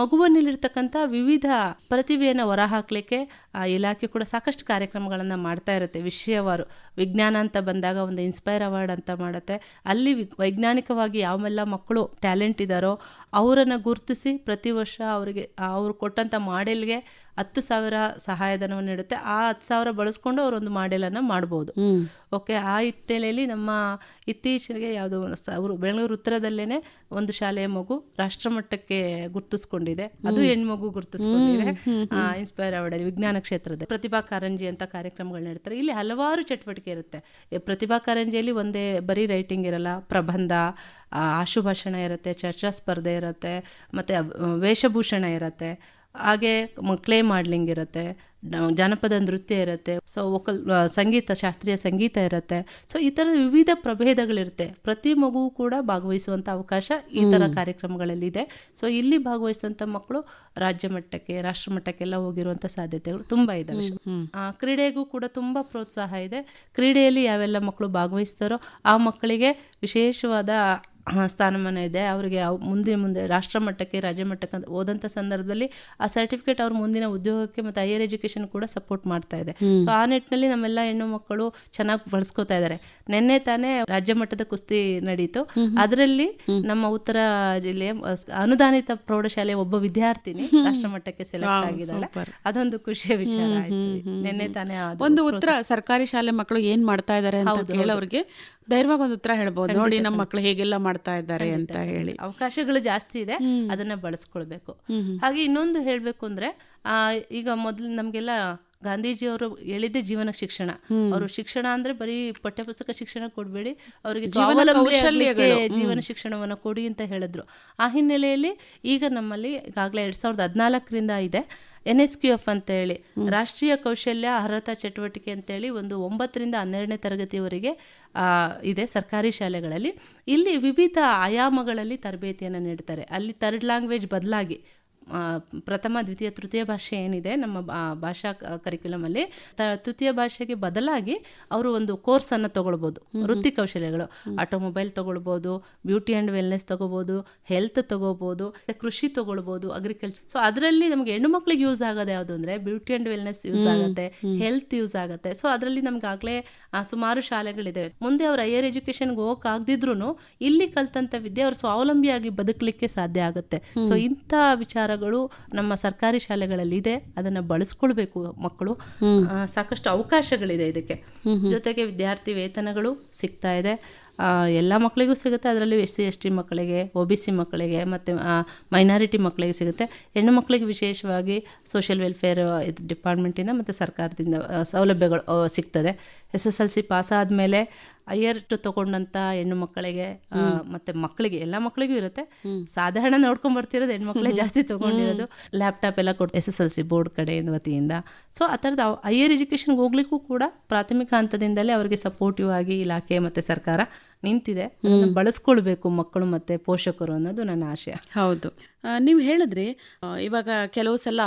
ಮಗುವನ್ನಲ್ಲಿರ್ತಕ್ಕಂಥ ವಿವಿಧ ಪ್ರತಿಭೆಯನ್ನು ಹೊರಹಾಕ್ಲಿಕ್ಕೆ ಆ ಇಲಾಖೆ ಕೂಡ ಸಾಕಷ್ಟು ಕಾರ್ಯಕ್ರಮಗಳನ್ನು ಮಾಡ್ತಾ ಇರುತ್ತೆ. ವಿಷಯವಾರು. ವಿಜ್ಞಾನ ಅಂತ ಬಂದಾಗ ಒಂದು ಇನ್ಸ್ಪೈರ್ ಅವಾರ್ಡ್ ಅಂತ ಮಾಡುತ್ತೆ. ಅಲ್ಲಿ ವೈಜ್ಞಾನಿಕವಾಗಿ ಯಾವೆಲ್ಲ ಮಕ್ಕಳು ಟ್ಯಾಲೆಂಟ್ ಇದ್ದಾರೋ ಅವರನ್ನು ಗುರುತಿಸಿ ಪ್ರತಿ ವರ್ಷ ಅವರಿಗೆ ಅವರು ಕೊಟ್ಟಂಥ ಮಾಡೆಲ್ಗೆ ಹತ್ತು ಸಾವಿರ ಸಹಾಯಧನವನ್ನು ನೀಡುತ್ತೆ. ಆ ಹತ್ತು ಸಾವಿರ ಬಳಸ್ಕೊಂಡು ಅವರೊಂದು ಮಾಡೆಲನ್ನು ಮಾಡ್ಬೋದು. ಓಕೆ ಆ ಹಿನ್ನೆಲೆಯಲ್ಲಿ ನಮ್ಮ ಇತ್ತೀಚೆಗೆ ಯಾವುದೋ ಅವರು ಬೆಂಗಳೂರು ಉತ್ತರದಲ್ಲೇ ಒಂದು ಶಾಲೆಯ ಮಗು ರಾಷ್ಟ್ರಮಟ್ಟಕ್ಕೆ ಗುರುತಿಸ್ಕೊಂಡಿದೆ ಗುರುತಿಸ್ಕೊಂಡಿದೆ ಅದು ಹೆಣ್ಮಗು ಗುರುತಿಸ್ಕೊಂಡಿದೆ. ಇನ್ಸ್ಪೈರ್ ಅವಾರ್ಡ್ ವಿಜ್ಞಾನ ಕ್ಷೇತ್ರದ ಪ್ರತಿಭಾ ಕಾರಂಜಿ ಅಂತ ಕಾರ್ಯಕ್ರಮಗಳು ನಡೀತಾರೆ. ಇಲ್ಲಿ ಹಲವಾರು ಚಟುವಟಿಕೆ ಇರುತ್ತೆ. ಪ್ರತಿಭಾ ಕಾರಂಜಿಯಲ್ಲಿ ಒಂದೇ ಬರೀ ರೈಟಿಂಗ್ ಇರಲ್ಲ ಪ್ರಬಂಧ ಆಶುಭಾಷಣ ಇರುತ್ತೆ ಚರ್ಚಾ ಸ್ಪರ್ಧೆ ಇರುತ್ತೆ ಮತ್ತೆ ವೇಷಭೂಷಣ ಇರುತ್ತೆ ಹಾಗೆ ಕ್ಲೇ ಮಾಡ್ಲಿಂಗ್ ಇರುತ್ತೆ ಜಾನಪದ ನೃತ್ಯ ಇರುತ್ತೆ ಸೊ ವೋಕಲ್ ಸಂಗೀತ ಶಾಸ್ತ್ರೀಯ ಸಂಗೀತ ಇರುತ್ತೆ. ಸೊ ಈ ಥರದ ವಿವಿಧ ಪ್ರಭೇದಗಳಿರುತ್ತೆ. ಪ್ರತಿ ಮಗುವು ಕೂಡ ಭಾಗವಹಿಸುವಂಥ ಅವಕಾಶ ಈ ಥರ ಕಾರ್ಯಕ್ರಮಗಳಲ್ಲಿ ಇದೆ ಸೊ ಇಲ್ಲಿ ಭಾಗವಹಿಸಿದಂಥ ಮಕ್ಕಳು ರಾಜ್ಯ ಮಟ್ಟಕ್ಕೆ ರಾಷ್ಟ್ರ ಮಟ್ಟಕ್ಕೆಲ್ಲ ಹೋಗಿರುವಂಥ ಸಾಧ್ಯತೆಗಳು ತುಂಬ ಇದೆ ಕ್ರೀಡೆಗೂ ಕೂಡ ತುಂಬ ಪ್ರೋತ್ಸಾಹ ಇದೆ. ಕ್ರೀಡೆಯಲ್ಲಿ ಯಾವೆಲ್ಲ ಮಕ್ಕಳು ಭಾಗವಹಿಸ್ತಾರೋ ಆ ಮಕ್ಕಳಿಗೆ ವಿಶೇಷವಾದ ಸ್ಥಾನಮಾನ ಇದೆ. ಅವರಿಗೆ ಮುಂದಿನ ಮುಂದೆ ಮುಂದೆ ರಾಷ್ಟ್ರ ಮಟ್ಟಕ್ಕೆ ರಾಜ್ಯ ಮಟ್ಟಕ್ಕೆ ಹೋದಂಥ ಸಂದರ್ಭದಲ್ಲಿ ಆ ಸರ್ಟಿಫಿಕೇಟ್ ಅವ್ರ ಮುಂದಿನ ಉದ್ಯೋಗಕ್ಕೆ ಮತ್ತು ಹೈಯರ್ ಎಜುಕೇಷನ್ ಕೂಡ ಸಪೋರ್ಟ್ ಮಾಡ್ತಾ ಇದೆ. ಸೊ ಆ ನಿಟ್ಟಿನಲ್ಲಿ ನಮ್ಮೆಲ್ಲ ಹೆಣ್ಣು ಮಕ್ಕಳು ಚೆನ್ನಾಗಿ ಬಳಸ್ಕೋತಾ ಇದ್ದಾರೆ ನಿನ್ನೆ ತಾನೇ ರಾಜ್ಯ ಮಟ್ಟದ ಕುಸ್ತಿ ನಡೀತು. ಅದರಲ್ಲಿ ನಮ್ಮ ಉತ್ತರ ಜಿಲ್ಲೆಯ ಅನುದಾನಿತ ಪ್ರೌಢಶಾಲೆಯ ಒಬ್ಬ ವಿದ್ಯಾರ್ಥಿನಿ ರಾಷ್ಟ್ರ ಮಟ್ಟಕ್ಕೆ ಸೆಲೆಕ್ಟ್ ಆಗಿದ್ದಾಳೆ. ಅದೊಂದು ಖುಷಿಯ ವಿಷಯ ನಿನ್ನೆ ತಾನೇ ಒಂದು ಉತ್ತರ ಸರ್ಕಾರಿ ಶಾಲೆ ಮಕ್ಕಳು ಏನ್ ಮಾಡ್ತಾ ಇದ್ದಾರೆ ಅಂತ ಕೇಳೋರಿಗೆ ಧೈರ್ಯವಾಗಿ ಒಂದು ಉತ್ತರ ಹೇಳ್ಬೋದು. ನೋಡಿ ನಮ್ಮ ಮಕ್ಕಳು ಹೇಗೆಲ್ಲ ಮಾಡ್ತಾ ಇದ್ದಾರೆ ಅಂತ ಹೇಳಿ. ಅವಕಾಶಗಳು ಜಾಸ್ತಿ ಇದೆ ಅದನ್ನ ಬಳಸ್ಕೊಳ್ಬೇಕು. ಹಾಗೆ ಇನ್ನೊಂದು ಹೇಳ್ಬೇಕು ಅಂದ್ರೆ ಆ, ಈಗ ಮೊದಲು ನಮ್ಗೆಲ್ಲ ಗಾಂಧೀಜಿಯವರು ಹೇಳಿದ್ದೆ ಜೀವನ ಶಿಕ್ಷಣ. ಅವರು ಶಿಕ್ಷಣ ಅಂದ್ರೆ ಬರೀ ಪಠ್ಯಪುಸ್ತಕ ಶಿಕ್ಷಣ ಕೊಡಬೇಡಿ ಅವರಿಗೆ ಜೀವನ ಶಿಕ್ಷಣವನ್ನ ಕೊಡಿ ಅಂತ ಹೇಳಿದ್ರು. ಆ ಹಿನ್ನೆಲೆಯಲ್ಲಿ ಈಗ ನಮ್ಮಲ್ಲಿ ಈಗಾಗಲೇ ಎರಡ್ ಸಾವಿರದ ಹದಿನಾಲ್ಕರಿಂದ ಇದೆ. ಎನ್ ಎಸ್ ಕ್ಯೂ ಎಫ್ ಅಂತ ಹೇಳಿ ರಾಷ್ಟ್ರೀಯ ಕೌಶಲ್ಯ ಅರ್ಹತಾ ಚಟುವಟಿಕೆ ಅಂತೇಳಿ ಒಂದು ಒಂಬತ್ತರಿಂದ ಹನ್ನೆರಡನೇ ತರಗತಿಯವರೆಗೆ ಇದೆ ಸರ್ಕಾರಿ ಶಾಲೆಗಳಲ್ಲಿ. ಇಲ್ಲಿ ವಿವಿಧ ಆಯಾಮಗಳಲ್ಲಿ ತರಬೇತಿಯನ್ನು ನೀಡ್ತಾರೆ. ಅಲ್ಲಿ ಥರ್ಡ್ ಲ್ಯಾಂಗ್ವೇಜ್ ಬದಲಾಗಿ ಪ್ರಥಮ ದ್ವಿತೀಯ ತೃತೀಯ ಭಾಷೆ ಏನಿದೆ ನಮ್ಮ ಭಾಷಾ ಕರಿಕ್ಯುಲಮಲ್ಲಿ ತೃತೀಯ ಭಾಷೆಗೆ ಬದಲಾಗಿ ಅವರು ಒಂದು ಕೋರ್ಸನ್ನು ತಗೊಳ್ಬೋದು. ವೃತ್ತಿ ಕೌಶಲ್ಯಗಳು ಆಟೋಮೊಬೈಲ್ ತಗೊಳ್ಬೋದು ಬ್ಯೂಟಿ ಆ್ಯಂಡ್ ವೆಲ್ನೆಸ್ ತಗೋಬೋದು ಹೆಲ್ತ್ ತಗೋಬೋದು ಕೃಷಿ ತಗೊಳ್ಬೋದು ಅಗ್ರಿಕಲ್ಚರ್ ಸೊ ಅದರಲ್ಲಿ ನಮಗೆ ಹೆಣ್ಣು ಮಕ್ಳಿಗೆ ಯೂಸ್ ಆಗೋದು ಯಾವುದು ಅಂದರೆ ಬ್ಯೂಟಿ ಆ್ಯಂಡ್ ವೆಲ್ನೆಸ್ ಯೂಸ್ ಆಗುತ್ತೆ ಹೆಲ್ತ್ ಯೂಸ್ ಆಗುತ್ತೆ. ಸೊ ಅದರಲ್ಲಿ ನಮ್ಗೆ ಆಗಲೇ ಸುಮಾರು ಶಾಲೆಗಳಿದೆ. ಮುಂದೆ ಅವರು ಹೈಯರ್ ಎಜುಕೇಷನ್ಗೆ ಹೋಗಕ್ಕಾಗದಿದ್ರು ಇಲ್ಲಿ ಕಲ್ತಂಥ ವಿದ್ಯೆ ಅವರು ಸ್ವಾವಲಂಬಿಯಾಗಿ ಬದುಕಲಿಕ್ಕೆ ಸಾಧ್ಯ ಆಗುತ್ತೆ. ಸೊ ಇಂಥ ವಿಚಾರಗಳು ನಮ್ಮ ಸರ್ಕಾರಿ ಶಾಲೆಗಳಲ್ಲಿ ಇದೆ ಅದನ್ನ ಬಳಸ್ಕೊಳ್ಬೇಕು ಮಕ್ಕಳು. ಸಾಕಷ್ಟು ಅವಕಾಶಗಳಿದೆ ಇದಕ್ಕೆ. ಜೊತೆಗೆ ವಿದ್ಯಾರ್ಥಿ ವೇತನಗಳು ಸಿಗ್ತಾ ಇದೆ. ಎಲ್ಲ ಮಕ್ಕಳಿಗೂ ಸಿಗುತ್ತೆ. ಅದರಲ್ಲಿ ಎಸ್ ಸಿ ಎಸ್ ಟಿ ಮಕ್ಕಳಿಗೆ ಒ ಬಿ ಸಿ ಮಕ್ಕಳಿಗೆ ಮತ್ತು ಮೈನಾರಿಟಿ ಮಕ್ಕಳಿಗೆ ಸಿಗುತ್ತೆ. ಹೆಣ್ಣು ಮಕ್ಕಳಿಗೆ ವಿಶೇಷವಾಗಿ ಸೋಷಿಯಲ್ ವೆಲ್ಫೇರ್ ಡಿಪಾರ್ಟ್ಮೆಂಟಿಂದ ಮತ್ತು ಸರ್ಕಾರದಿಂದ ಸೌಲಭ್ಯಗಳು ಸಿಗ್ತದೆ. S S L C pass ಆದಮೇಲೆ ಹೈಯರ್ ಟು ತಗೊಂಡಂಥ ಹೆಣ್ಣು ಮಕ್ಕಳಿಗೆ ಮತ್ತು ಮತ್ತೆ ಮಕ್ಕಳಿಗೆ ಎಲ್ಲ ಮಕ್ಕಳಿಗೂ ಇರುತ್ತೆ. ಸಾಧಾರಣ ನೋಡ್ಕೊಂಡು ಬರ್ತಿರೋದು ಹೆಣ್ಮಕ್ಳೇ ಜಾಸ್ತಿ ತಗೊಂಡಿರೋದು. ಲ್ಯಾಪ್ಟಾಪ್ ಎಲ್ಲ ಕೊಟ್ಟು S S L C board ಕಡೆಯಿಂದ ವತಿಯಿಂದ. ಸೊ ಆ ಥರದ ಹೈಯರ್ ಎಜುಕೇಷನ್ಗೆ ಹೋಗ್ಲಿಕ್ಕೂ ಕೂಡ ಪ್ರಾಥಮಿಕ ಹಂತದಿಂದಲೇ ಅವರಿಗೆ ಸಪೋರ್ಟಿವ್ ಆಗಿ ಇಲಾಖೆ ಮತ್ತು ಸರ್ಕಾರ ನಿಂತಿದೆ. ಬಳಸ್ಕೊಳ್ಬೇಕು ಮಕ್ಕಳು ಮತ್ತೆ ಪೋಷಕರು ಅನ್ನೋದು ನನ್ನ ಆಶಯ. ಹೌದು. ನೀವು ಹೇಳಿದ್ರಿ ಇವಾಗ ಕೆಲವು ಸಲ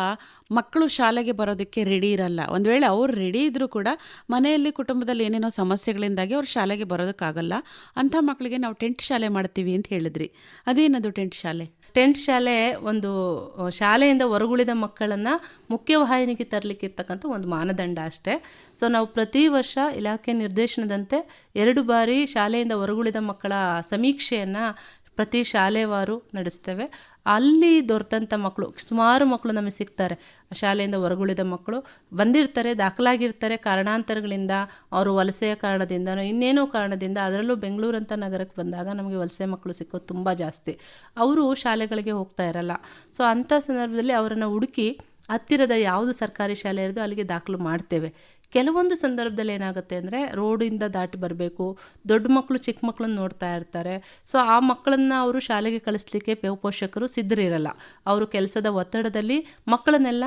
ಮಕ್ಕಳು ಶಾಲೆಗೆ ಬರೋದಕ್ಕೆ ರೆಡಿ ಇರಲ್ಲ. ಒಂದು ವೇಳೆ ಅವರು ರೆಡಿ ಇದ್ರೂ ಕೂಡ ಮನೆಯಲ್ಲಿ ಕುಟುಂಬದಲ್ಲಿ ಏನೇನೋ ಸಮಸ್ಯೆಗಳಿಂದಾಗಿ ಅವ್ರು ಶಾಲೆಗೆ ಬರೋದಕ್ಕಾಗಲ್ಲ. ಅಂಥ ಮಕ್ಕಳಿಗೆ ನಾವು ಟೆಂಟ್ ಶಾಲೆ ಮಾಡ್ತೀವಿ ಅಂತ ಹೇಳಿದ್ರಿ. ಅದೇನದು ಟೆಂಟ್ ಶಾಲೆ? ಟೆಂಟ್ ಶಾಲೆ ಒಂದು ಶಾಲೆಯಿಂದ ಹೊರಗುಳಿದ ಮಕ್ಕಳನ್ನು ಮುಖ್ಯವಾಹಿನಿಗೆ ತರಲಿಕ್ಕೆ ಇರ್ತಕ್ಕಂಥ ಒಂದು ಮಾನದಂಡ ಅಷ್ಟೇ. ಸೊ ನಾವು ಪ್ರತಿ ವರ್ಷ ಇಲಾಖೆ ನಿರ್ದೇಶನದಂತೆ ಎರಡು ಬಾರಿ ಶಾಲೆಯಿಂದ ಹೊರಗುಳಿದ ಮಕ್ಕಳ ಸಮೀಕ್ಷೆಯನ್ನು ಪ್ರತಿ ಶಾಲೆವಾರು ನಡೆಸ್ತೇವೆ. ಅಲ್ಲಿ ದೊರೆತಂಥ ಮಕ್ಕಳು ಸುಮಾರು ಮಕ್ಕಳು ನಮಗೆ ಸಿಗ್ತಾರೆ. ಶಾಲೆಯಿಂದ ಹೊರಗುಳಿದ ಮಕ್ಕಳು ಬಂದಿರ್ತಾರೆ, ದಾಖಲಾಗಿರ್ತಾರೆ. ಕಾರಣಾಂತರಗಳಿಂದ, ಅವರು ವಲಸೆಯ ಕಾರಣದಿಂದ ಇನ್ನೇನೋ ಕಾರಣದಿಂದ ಅದರಲ್ಲೂ ಬೆಂಗಳೂರಂಥ ನಗರಕ್ಕೆ ಬಂದಾಗ ನಮಗೆ ವಲಸೆ ಮಕ್ಕಳು ಸಿಕ್ಕೋದು ತುಂಬ ಜಾಸ್ತಿ. ಅವರು ಶಾಲೆಗಳಿಗೆ ಹೋಗ್ತಾ ಇರಲ್ಲ. ಸೊ ಅಂಥ ಸಂದರ್ಭದಲ್ಲಿ ಅವರನ್ನು ಹುಡುಕಿ ಹತ್ತಿರದ ಯಾವುದು ಸರ್ಕಾರಿ ಶಾಲೆ ಇರೋದು ಅಲ್ಲಿಗೆ ದಾಖಲು ಮಾಡ್ತೇವೆ. ಕೆಲವೊಂದು ಸಂದರ್ಭದಲ್ಲಿ ಏನಾಗುತ್ತೆ ಅಂದರೆ ರೋಡಿಂದ ದಾಟಿ ಬರಬೇಕು. ದೊಡ್ಡ ಮಕ್ಕಳು ಚಿಕ್ಕ ಮಕ್ಕಳನ್ನ ನೋಡ್ತಾ ಇರ್ತಾರೆ. ಸೊ ಆ ಮಕ್ಕಳನ್ನು ಅವರು ಶಾಲೆಗೆ ಕಳಿಸ್ಲಿಕ್ಕೆ ಪೋಷಕರು ಸಿದ್ಧರಿರಲ್ಲ. ಅವರು ಕೆಲಸದ ಒತ್ತಡದಲ್ಲಿ ಮಕ್ಕಳನ್ನೆಲ್ಲ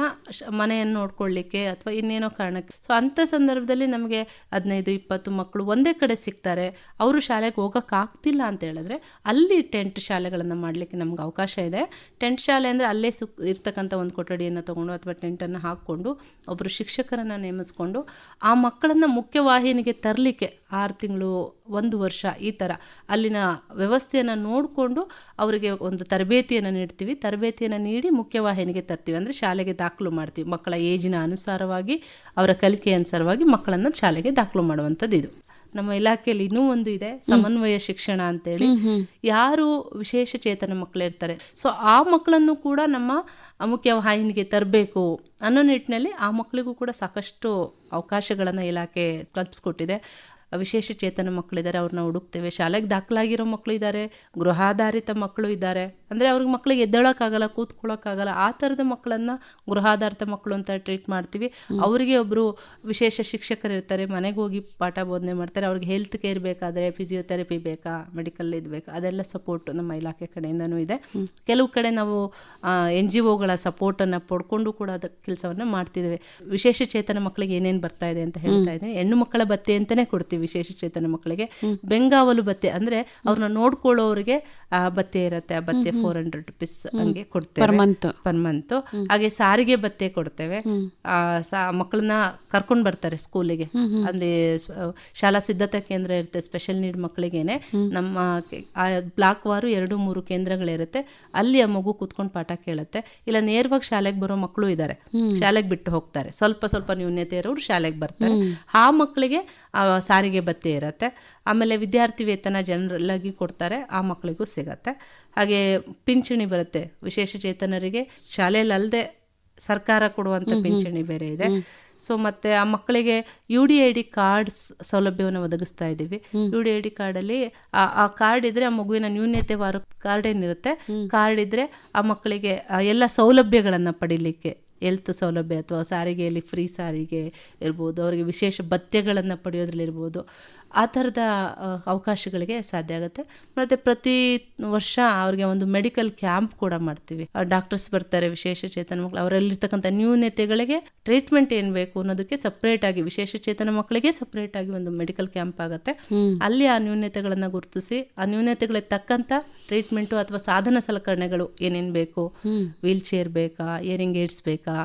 ಮನೆಯನ್ನು ನೋಡ್ಕೊಳ್ಳಿಕ್ಕೆ ಅಥವಾ ಇನ್ನೇನೋ ಕಾರಣಕ್ಕೆ. ಸೊ ಅಂಥ ಸಂದರ್ಭದಲ್ಲಿ ನಮಗೆ ಹದಿನೈದು, ಇಪ್ಪತ್ತು ಮಕ್ಕಳು ಒಂದೇ ಕಡೆ ಸಿಗ್ತಾರೆ. ಅವರು ಶಾಲೆಗೆ ಹೋಗೋಕ್ಕಾಗ್ತಿಲ್ಲ ಅಂತ ಹೇಳಿದ್ರೆ ಅಲ್ಲಿ ಟೆಂಟ್ ಶಾಲೆಗಳನ್ನು ಮಾಡಲಿಕ್ಕೆ ನಮ್ಗೆ ಅವಕಾಶ ಇದೆ. ಟೆಂಟ್ ಶಾಲೆ ಅಂದರೆ ಅಲ್ಲೇ ಸುಕ್, ಇರ್ತಕ್ಕಂಥ ಒಂದು ಕೊಠಡಿಯನ್ನು ತಗೊಂಡು ಅಥವಾ ಟೆಂಟನ್ನು ಹಾಕ್ಕೊಂಡು ಒಬ್ಬರು ಶಿಕ್ಷಕರನ್ನು ನೇಮಿಸ್ಕೊಂಡು ಆ ಮಕ್ಕಳನ್ನು ಮುಖ್ಯವಾಹಿನಿಗೆ ತರಲಿಕ್ಕೆ ಆರು ತಿಂಗಳು, ಒಂದು ವರ್ಷ ಈ ಥರ ಅಲ್ಲಿನ ವ್ಯವಸ್ಥೆಯನ್ನು ನೋಡಿಕೊಂಡು ಅವರಿಗೆ ಒಂದು ತರಬೇತಿಯನ್ನು ನೀಡ್ತೀವಿ. ತರಬೇತಿಯನ್ನು ನೀಡಿ ಮುಖ್ಯವಾಹಿನಿಗೆ ತರ್ತೀವಿ. ಅಂದರೆ ಶಾಲೆಗೆ ದಾಖಲು ಮಾಡ್ತೀವಿ. ಮಕ್ಕಳ ಏಜಿನ ಅನುಸಾರವಾಗಿ, ಅವರ ಕಲಿಕೆ ಅನುಸಾರವಾಗಿ ಮಕ್ಕಳನ್ನು ಶಾಲೆಗೆ ದಾಖಲು ಮಾಡುವಂಥದ್ದು ಇದು. ನಮ್ಮ ಇಲಾಖೆಯಲ್ಲಿ ಇನ್ನೂ ಒಂದು ಇದೆ ಸಮನ್ವಯ ಶಿಕ್ಷಣ ಅಂತೇಳಿ. ಯಾರು ವಿಶೇಷ ಚೇತನ ಮಕ್ಕಳಿರ್ತಾರೆ? ಸೊ ಆ ಮಕ್ಕಳನ್ನು ಕೂಡ ನಮ್ಮ ಮುಖ್ಯ ವಾಹಿನಿಗೆ ತರಬೇಕು ಅನ್ನೋ ನಿಟ್ಟಿನಲ್ಲಿ ಆ ಮಕ್ಕಳಿಗೂ ಕೂಡ ಸಾಕಷ್ಟು ಅವಕಾಶಗಳನ್ನು ಇಲಾಖೆ ಕಲ್ಪಿಸ್ಕೊಟ್ಟಿದೆ. ವಿಶೇಷ ಚೇತನ ಮಕ್ಕಳಿದ್ದಾರೆ ಅವ್ರನ್ನ ಹುಡುಕ್ತೇವೆ. ಶಾಲೆಗೆ ದಾಖಲಾಗಿರೋ ಮಕ್ಕಳು ಇದ್ದಾರೆ ಗೃಹಾಧಾರಿತ ಮಕ್ಕಳು ಇದ್ದಾರೆ. ಅಂದರೆ ಅವ್ರಿಗೆ ಮಕ್ಕಳಿಗೆ ಎದ್ದೇಳೋಕ್ಕಾಗಲ್ಲ ಕೂತ್ಕೊಳ್ಳೋಕ್ಕಾಗಲ್ಲ. ಆ ಥರದ ಮಕ್ಕಳನ್ನು ಗೃಹಾಧಾರಿತ ಮಕ್ಕಳು ಅಂತ ಟ್ರೀಟ್ ಮಾಡ್ತೀವಿ. ಅವರಿಗೆ ಒಬ್ಬರು ವಿಶೇಷ ಶಿಕ್ಷಕರು ಇರ್ತಾರೆ ಮನೆಗೆ ಹೋಗಿ ಪಾಠ ಬೋಧನೆ ಮಾಡ್ತಾರೆ. ಅವ್ರಿಗೆ ಹೆಲ್ತ್ ಕೇರ್ ಬೇಕಾದರೆ ಫಿಸಿಯೋಥೆರಪಿ ಬೇಕಾ ಮೆಡಿಕಲ್ ಇದು ಬೇಕಾ ಅದೆಲ್ಲ ಸಪೋರ್ಟ್ ನಮ್ಮ ಇಲಾಖೆ ಕಡೆಯಿಂದನೂ ಇದೆ. ಕೆಲವು ಕಡೆ ನಾವು ಎನ್ ಜಿ ಒಗಳ ಸಪೋರ್ಟನ್ನು ಪಡ್ಕೊಂಡು ಕೂಡ ಅದ ಕೆಲಸವನ್ನು ಮಾಡ್ತಿದ್ದೇವೆ. ವಿಶೇಷ ಚೇತನ ಮಕ್ಕಳಿಗೆ ಏನೇನು ಬರ್ತಾ ಇದೆ ಅಂತ ಹೇಳ್ತಾ ಇದ್ದೀನಿ. ಹೆಣ್ಣು ಮಕ್ಕಳ ಭತ್ತೆ ಅಂತಲೇ ಕೊಡ್ತೀವಿ. ವಿಶೇಷ ಚೇತನ ಮಕ್ಕಳಿಗೆ ಬೆಂಗಾವಲು ಭತ್ತೆ ಅಂದ್ರೆ ಅವ್ರನ್ನ ನೋಡ್ಕೊಳ್ಳೋರಿಗೆ ಆ ಭತ್ತೆ ಇರುತ್ತೆ ಆ ಬತ್ತೆ ಫೋರ್ ಹಂಡ್ರೆಡ್ ರುಪೀಸ್ ಹಂಗೆ ಕೊಡ್ತೇವೆ. ಪರ್ ಮಂತ್ ಹಾಗೆ ಸಾರಿಗೆ ಭತ್ತೆ ಕೊಡ್ತೇವೆ. ಆ, ಮಕ್ಕಳನ್ನ ಕರ್ಕೊಂಡು ಬರ್ತಾರೆ ಸ್ಕೂಲಿಗೆ. ಅಲ್ಲಿ ಸ್- ಶಾಲಾ ಸಿದ್ಧತಾ ಕೇಂದ್ರ ಇರುತ್ತೆ ಸ್ಪೆಷಲ್ ನೀಡ್ ಮಕ್ಕಳಿಗೇನೆ. ನಮ್ಮ ಬ್ಲಾಕ್ ವಾರು ಎರಡು ಮೂರು ಕೇಂದ್ರಗಳಿರುತ್ತೆ. ಅಲ್ಲಿ ಆ ಮಗು ಕೂತ್ಕೊಂಡು ಪಾಠ ಕೇಳುತ್ತೆ. ಇಲ್ಲ ನೇರವಾಗಿ ಶಾಲೆಗೆ ಬರೋ ಮಕ್ಕಳು ಇದ್ದಾರೆ ಶಾಲೆಗೆ ಬಿಟ್ಟು ಹೋಗ್ತಾರೆ. ಸ್ವಲ್ಪ ಸ್ವಲ್ಪ ನ್ಯೂನ್ಯತೆ ಇರೋರು ಶಾಲೆಗೆ ಬರ್ತಾರೆ. ಆ ಮಕ್ಕಳಿಗೆ ಆ, ಸಾರಿಗೆ ಭತ್ತೆ ಇರುತ್ತೆ. ಆಮೇಲೆ ವಿದ್ಯಾರ್ಥಿ ವೇತನ ಜನರಲ್ ಆಗಿ ಕೊಡ್ತಾರೆ ಆ ಮಕ್ಕಳಿಗೂ ಸಿಗತ್ತೆ. ಹಾಗೆ ಪಿಂಚಣಿ ಬರುತ್ತೆ. ವಿಶೇಷ ಚೇತನರಿಗೆ ಶಾಲೆಯಲ್ಲಿ ಅಲ್ಲದೆ ಸರ್ಕಾರ ಕೊಡುವಂತ ಪಿಂಚಣಿ ಬೇರೆ ಇದೆ. ಸೊ ಮತ್ತೆ ಆ ಮಕ್ಕಳಿಗೆ U D I D card ಸೌಲಭ್ಯವನ್ನು ಒದಗಿಸ್ತಾ ಇದ್ದೀವಿ. ಯು ಡಿ ಐ ಡಿ ಕಾರ್ಡಲ್ಲಿ ಆ ಆ ಕಾರ್ಡ್ ಇದ್ರೆ ಆ ಮಗುವಿನ ನ್ಯೂನ್ಯತೆ ವಾರ ಕಾರ್ಡ್ ಏನಿರುತ್ತೆ ಕಾರ್ಡ್ ಇದ್ರೆ ಆ ಮಕ್ಕಳಿಗೆ ಎಲ್ಲ ಸೌಲಭ್ಯಗಳನ್ನು ಪಡಿಲಿಕ್ಕೆ ಹೆಲ್ತ್ ಸೌಲಭ್ಯ ಅಥವಾ ಸಾರಿಗೆಯಲ್ಲಿ ಫ್ರೀ ಸಾರಿಗೆ ಇರ್ಬೋದು ಅವರಿಗೆ ವಿಶೇಷ ಭತ್ಯೆಗಳನ್ನು ಪಡೆಯೋದ್ರಲ್ಲಿ ಇರ್ಬೋದು ಆ ಥರದ ಅವಕಾಶಗಳಿಗೆ ಸಾಧ್ಯ ಆಗುತ್ತೆ. ಮತ್ತು ಪ್ರತಿ ವರ್ಷ ಅವ್ರಿಗೆ ಒಂದು ಮೆಡಿಕಲ್ ಕ್ಯಾಂಪ್ ಕೂಡ ಮಾಡ್ತೀವಿ. ಡಾಕ್ಟರ್ಸ್ ಬರ್ತಾರೆ ವಿಶೇಷ ಚೇತನ ಮಕ್ಕಳು ಅವರಲ್ಲಿರ್ತಕ್ಕಂಥ ನ್ಯೂನತೆಗಳಿಗೆ ಟ್ರೀಟ್ಮೆಂಟ್ ಏನು ಬೇಕು ಅನ್ನೋದಕ್ಕೆ ಸಪ್ರೇಟ್ ಆಗಿ ವಿಶೇಷ ಚೇತನ ಮಕ್ಕಳಿಗೆ ಸಪ್ರೇಟ್ ಆಗಿ ಒಂದು ಮೆಡಿಕಲ್ ಕ್ಯಾಂಪ್ ಆಗುತ್ತೆ. ಅಲ್ಲಿ ಆ ನ್ಯೂನತೆಗಳನ್ನು ಗುರುತಿಸಿ ಆ ನ್ಯೂನತೆಗಳಿಗೆ ತಕ್ಕಂಥ ಟ್ರೀಟ್ಮೆಂಟು ಅಥವಾ ಸಾಧನ ಸಲಕರಣೆಗಳು ಏನೇನು ಬೇಕು? ವೀಲ್ ಚೇರ್ ಬೇಕಾ? ಏರಿಂಗ್ ಏಡ್ಸ್ ಬೇಕಾ?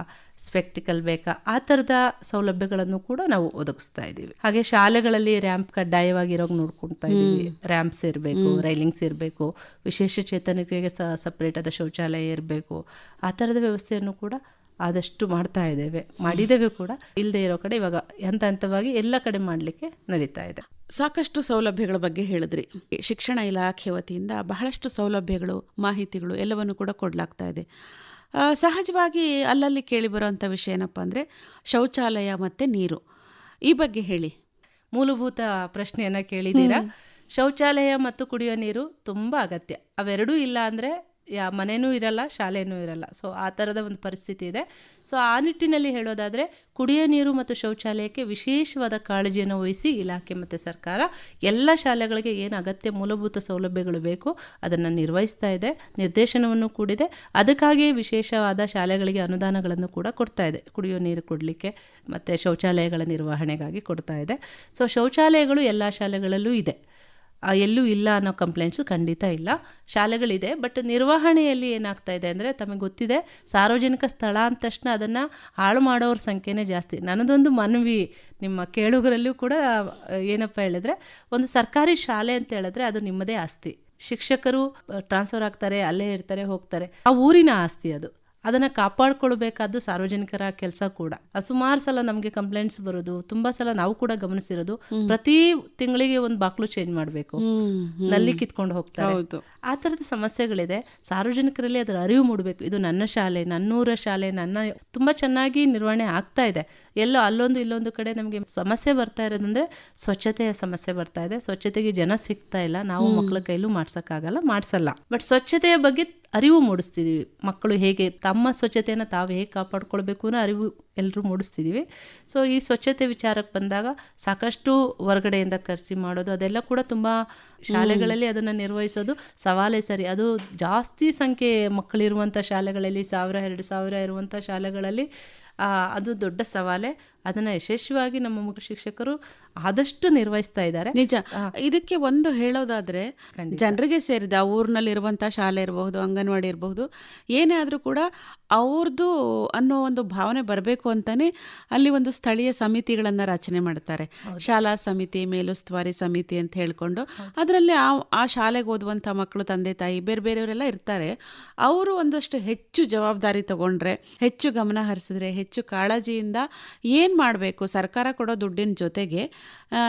ಸ್ಪೆಕ್ಟಿಕಲ್ ಬೇಕಾ? ಆ ಥರದ ಸೌಲಭ್ಯಗಳನ್ನು ಕೂಡ ನಾವು ಒದಗಿಸ್ತಾ ಇದ್ದೀವಿ. ಹಾಗೆ ಶಾಲೆಗಳಲ್ಲಿ ರ್ಯಾಂಪ್ ಕಡ್ಡಾಯವಾಗಿರೋ ನೋಡ್ಕೊಳ್ತಾ ಇದ್ದೀವಿ. ರ್ಯಾಂಪ್ಸ್ ಇರಬೇಕು ರೈಲಿಂಗ್ಸ್ ಇರಬೇಕು ವಿಶೇಷ ಚೇತನಿಕೆಗೆ ಸ ಸಪ್ರೇಟ್ ಆದ ಶೌಚಾಲಯ ಇರಬೇಕು. ಆ ಥರದ ವ್ಯವಸ್ಥೆಯನ್ನು ಕೂಡ ಆದಷ್ಟು ಮಾಡ್ತಾ ಇದ್ದೇವೆ. ಮಾಡಿದ್ದೇವೆ ಕೂಡ. ಇಲ್ಲದೆ ಇರೋ ಕಡೆ ಇವಾಗ ಹಂತ ಹಂತವಾಗಿ ಎಲ್ಲ ಕಡೆ ಮಾಡಲಿಕ್ಕೆ ನಡೀತಾ ಇದೆ. ಸಾಕಷ್ಟು ಸೌಲಭ್ಯಗಳ ಬಗ್ಗೆ ಹೇಳಿದ್ರಿ. ಶಿಕ್ಷಣ ಇಲಾಖೆ ವತಿಯಿಂದ ಬಹಳಷ್ಟು ಸೌಲಭ್ಯಗಳು ಮಾಹಿತಿಗಳು ಎಲ್ಲವನ್ನು ಕೂಡ ಕೊಡಲಾಗ್ತಾ ಇದೆ. ಸಹಜವಾಗಿ ಅಲ್ಲಲ್ಲಿ ಕೇಳಿಬರುವಂಥ ವಿಷಯ ಏನಪ್ಪ ಅಂದರೆ ಶೌಚಾಲಯ ಮತ್ತು ನೀರು. ಈ ಬಗ್ಗೆ ಹೇಳಿ. ಮೂಲಭೂತ ಪ್ರಶ್ನೆಯನ್ನ ಕೇಳಿದ್ದೀರಾ? ಶೌಚಾಲಯ ಮತ್ತು ಕುಡಿಯೋ ನೀರು ತುಂಬ ಅಗತ್ಯ. ಅವೆರಡೂ ಇಲ್ಲ ಅಂದರೆ ಯಾ ಮನೆಯೂ ಇರಲ್ಲ, ಶಾಲೆನೂ ಇರಲ್ಲ. ಸೊ ಆ ಥರದ ಒಂದು ಪರಿಸ್ಥಿತಿ ಇದೆ. ಸೊ ಆ ನಿಟ್ಟಿನಲ್ಲಿ ಹೇಳೋದಾದರೆ, ಕುಡಿಯೋ ನೀರು ಮತ್ತು ಶೌಚಾಲಯಕ್ಕೆ ವಿಶೇಷವಾದ ಕಾಳಜಿಯನ್ನು ವಹಿಸಿ ಇಲಾಖೆ ಮತ್ತು ಸರ್ಕಾರ ಎಲ್ಲ ಶಾಲೆಗಳಿಗೆ ಏನು ಅಗತ್ಯ ಮೂಲಭೂತ ಸೌಲಭ್ಯಗಳು ಬೇಕು, ಅದನ್ನು ನಿರ್ವಹಿಸ್ತಾ ಇದೆ, ನಿರ್ದೇಶನವನ್ನು ಕೂಡಿದೆ. ಅದಕ್ಕಾಗಿಯೇ ವಿಶೇಷವಾದ ಶಾಲೆಗಳಿಗೆ ಅನುದಾನಗಳನ್ನು ಕೂಡ ಕೊಡ್ತಾ ಇದೆ. ಕುಡಿಯೋ ನೀರು ಕೊಡಲಿಕ್ಕೆ ಮತ್ತು ಶೌಚಾಲಯಗಳ ನಿರ್ವಹಣೆಗಾಗಿ ಕೊಡ್ತಾ ಇದೆ. ಸೊ ಶೌಚಾಲಯಗಳು ಎಲ್ಲ ಶಾಲೆಗಳಲ್ಲೂ ಇದೆ. ಎಲ್ಲೂ ಇಲ್ಲ ಅನ್ನೋ ಕಂಪ್ಲೇಂಟ್ಸು ಖಂಡಿತ ಇಲ್ಲ. ಶಾಲೆಗಳಿದೆ ಬಟ್ ನಿರ್ವಹಣೆಯಲ್ಲಿ ಏನಾಗ್ತಾ ಇದೆ ಅಂದರೆ ತಮಗೆ ಗೊತ್ತಿದೆ, ಸಾರ್ವಜನಿಕ ಸ್ಥಳ ಅಂದ ತಕ್ಷಣ ಅದನ್ನು ಹಾಳು ಮಾಡೋರ ಸಂಖ್ಯೆನೇ ಜಾಸ್ತಿ. ನನ್ನದೊಂದು ಮನವಿ ನಿಮ್ಮ ಕೇಳುಗರಲ್ಲೂ ಕೂಡ ಏನಪ್ಪ ಹೇಳಿದ್ರೆ, ಒಂದು ಸರ್ಕಾರಿ ಶಾಲೆ ಅಂತ ಹೇಳಿದ್ರೆ ಅದು ನಿಮ್ಮದೇ ಆಸ್ತಿ. ಶಿಕ್ಷಕರು ಟ್ರಾನ್ಸ್ಫರ್ ಆಗ್ತಾರೆ, ಅಲ್ಲೇ ಇರ್ತಾರೆ, ಹೋಗ್ತಾರೆ. ಆ ಊರಿನ ಆಸ್ತಿ ಅದು. ಅದನ್ನು ಕಾಪಾಡ್ಕೊಳ್ಬೇಕಾದ್ದು ಸಾರ್ವಜನಿಕರ ಕೆಲಸ ಕೂಡ. ಸುಮಾರು ಸಲ ನಮಗೆ ಕಂಪ್ಲೇಂಟ್ಸ್ ಬರೋದು ತುಂಬಾ ಸಲ ನಾವು ಕೂಡ ಗಮನಿಸಿರೋದು ಪ್ರತಿ ತಿಂಗಳಿಗೆ ಒಂದು ಬಾಕ್ಲು ಚೇಂಜ್ ಮಾಡಬೇಕು. ನಲ್ಲಿ ಕಿತ್ಕೊಂಡು ಹೋಗ್ತಾರೆ. ಆ ಥರದ ಸಮಸ್ಯೆಗಳಿದೆ ಸಾರ್ವಜನಿಕರಲ್ಲಿ ಅದರ ಅರಿವು ಮೂಡಬೇಕು. ಇದು ನನ್ನ ಶಾಲೆ ನನ್ನೂರ ಶಾಲೆ ನನ್ನ ತುಂಬ ಚೆನ್ನಾಗಿ ನಿರ್ವಹಣೆ ಆಗ್ತಾ ಇದೆ. ಎಲ್ಲೋ ಅಲ್ಲೊಂದು ಇಲ್ಲೊಂದು ಕಡೆ ನಮಗೆ ಸಮಸ್ಯೆ ಬರ್ತಾ ಇರೋದಂದ್ರೆ ಸ್ವಚ್ಛತೆಯ ಸಮಸ್ಯೆ ಬರ್ತಾ ಇದೆ. ಸ್ವಚ್ಛತೆಗೆ ಜನ ಸಿಗ್ತಾ ಇಲ್ಲ. ನಾವು ಮಕ್ಕಳ ಕೈಲೂ ಮಾಡ್ಸೋಕ್ಕಾಗಲ್ಲ ಮಾಡಿಸಲ್ಲ. ಬಟ್ ಸ್ವಚ್ಛತೆಯ ಬಗ್ಗೆ ಅರಿವು ಮೂಡಿಸ್ತಿದೀವಿ. ಮಕ್ಕಳು ಹೇಗೆ ತಮ್ಮ ಸ್ವಚ್ಛತೆಯನ್ನು ತಾವು ಹೇಗೆ ಕಾಪಾಡ್ಕೊಳ್ಬೇಕು ಅನ್ನೋ ಅರಿವು ಎಲ್ಲರೂ ಮೂಡಿಸ್ತಿದ್ದೀವಿ ಸೊ ಈ ಸ್ವಚ್ಛತೆ ವಿಚಾರಕ್ಕೆ ಬಂದಾಗ ಸಾಕಷ್ಟು ಹೊರಗಡೆಯಿಂದ ಕರೆಸಿ ಮಾಡೋದು ಅದೆಲ್ಲ ಕೂಡ ತುಂಬ ಶಾಲೆಗಳಲ್ಲಿ ಅದನ್ನು ನಿರ್ವಹಿಸೋದು ಸವಾಲೇ ಸರಿ. ಅದು ಜಾಸ್ತಿ ಸಂಖ್ಯೆ ಮಕ್ಕಳಿರುವಂಥ ಶಾಲೆಗಳಲ್ಲಿ ಸಾವಿರ ಎರಡು ಸಾವಿರ ಇರುವಂಥ ಶಾಲೆಗಳಲ್ಲಿ ಅದು ದೊಡ್ಡ ಸವಾಲೆ. ಅದನ್ನು ಯಶಸ್ವಿಯಾಗಿ ನಮ್ಮ ಮುಖ್ಯ ಶಿಕ್ಷಕರು ಆದಷ್ಟು ನಿರ್ವಹಿಸ್ತಾ ಇದ್ದಾರೆ. ನಿಜ. ಇದಕ್ಕೆ ಒಂದು ಹೇಳೋದಾದ್ರೆ ಜನರಿಗೆ ಸೇರಿದ ಆ ಊರಿನಲ್ಲಿ ಇರುವಂಥ ಶಾಲೆ ಇರಬಹುದು ಅಂಗನವಾಡಿ ಇರಬಹುದು ಏನೇ ಆದರೂ ಕೂಡ ಅವ್ರದ್ದು ಅನ್ನೋ ಒಂದು ಭಾವನೆ ಬರಬೇಕು ಅಂತಾನೆ ಅಲ್ಲಿ ಒಂದು ಸ್ಥಳೀಯ ಸಮಿತಿಗಳನ್ನು ರಚನೆ ಮಾಡ್ತಾರೆ. ಶಾಲಾ ಸಮಿತಿ ಮೇಲುಸ್ತುವಾರಿ ಸಮಿತಿ ಅಂತ ಹೇಳ್ಕೊಂಡು ಅದರಲ್ಲಿ ಆ ಆ ಶಾಲೆಗೆ ಓದುವಂಥ ಮಕ್ಕಳು ತಂದೆ ತಾಯಿ ಬೇರೆ ಬೇರೆಯವರೆಲ್ಲ ಇರ್ತಾರೆ. ಅವರು ಒಂದಷ್ಟು ಹೆಚ್ಚು ಜವಾಬ್ದಾರಿ ತಗೊಂಡ್ರೆ ಹೆಚ್ಚು ಗಮನ ಹರಿಸಿದ್ರೆ ಹೆಚ್ಚು ಕಾಳಜಿಯಿಂದ ಏನು ಮಾಡಬೇಕು, ಸರ್ಕಾರ ಕೊಡೋ ದುಡ್ಡಿನ ಜೊತೆಗೆ